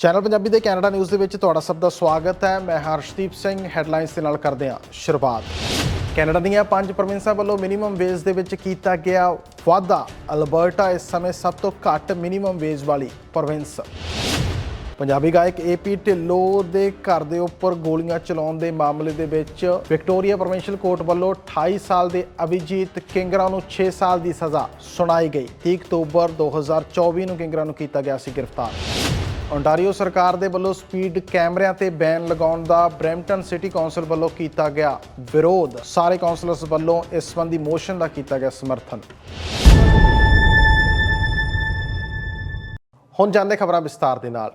Channel Punjabi ਦੇ Canada news ਦੇ ਵਿੱਚ ਤੁਹਾਡਾ ਸਭ ਦਾ ਸਵਾਗਤ ਹੈ। ਮੈਂ ਹਰਸ਼ਦੀਪ ਸਿੰਘ, ਹੈਡਲਾਈਨਸ ਦੇ ਨਾਲ ਕਰਦੇ ਹਾਂ ਸ਼ੁਰੂਆਤ। ਕੈਨੇਡਾ ਦੀਆਂ ਪੰਜ ਪ੍ਰੋਵਿੰਸਾਂ ਵੱਲੋਂ ਮਿਨੀਮਮ ਵੇਜ ਦੇ ਵਿੱਚ ਕੀਤਾ ਗਿਆ ਵਾਧਾ। ਅਲਬਰਟਾ ਇਸ ਸਮੇਂ ਸਭ ਤੋਂ ਘੱਟ ਮਿਨੀਮਮ ਵੇਜ ਵਾਲੀ ਪ੍ਰੋਵਿੰਸ। ਪੰਜਾਬੀ ਗਾਇਕ ਏਪੀ ਢਿੱਲੋਂ ਦੇ ਘਰ ਦੇ ਉੱਪਰ ਗੋਲੀਆਂ ਚਲਾਉਣ ਦੇ ਮਾਮਲੇ ਦੇ ਵਿੱਚ ਵਿਕਟੋਰੀਆ ਪ੍ਰੋਵਿੰਸ਼ੀਅਲ ਕੋਰਟ ਵੱਲੋਂ 28 ਸਾਲ ਦੇ ਅਭਿਜੀਤ ਕਿੰਗਰਾ ਨੂੰ 6 ਸਾਲ ਦੀ ਸਜ਼ਾ ਸੁਣਾਈ ਗਈ। 30 ਅਕਤੂਬਰ 2024 ਨੂੰ ਕਿੰਗਰਾ ਨੂੰ ਕੀਤਾ ਗਿਆ ਸੀ ਗ੍ਰਿਫਤਾਰ। ਓਨਟਾਰੀਓ ਸਰਕਾਰ ਦੇ ਵੱਲੋਂ ਸਪੀਡ ਕੈਮਰਿਆਂ ਤੇ ਬੈਨ ਲਗਾਉਣ ਦਾ ਬਰੈਂਪਟਨ ਸਿਟੀ ਕੌਂਸਲ ਵੱਲੋਂ ਕੀਤਾ ਗਿਆ ਵਿਰੋਧ। ਸਾਰੇ ਕੌਂਸਲਰਸ ਵੱਲੋਂ ਇਸ ਸੰਬੰਧੀ ਮੋਸ਼ਨ ਦਾ ਕੀਤਾ ਗਿਆ ਸਮਰਥਨ। ਹੁਣ ਜਾਂਦੇ ਖਬਰਾਂ ਵਿਸਤਾਰ ਦੇ ਨਾਲ।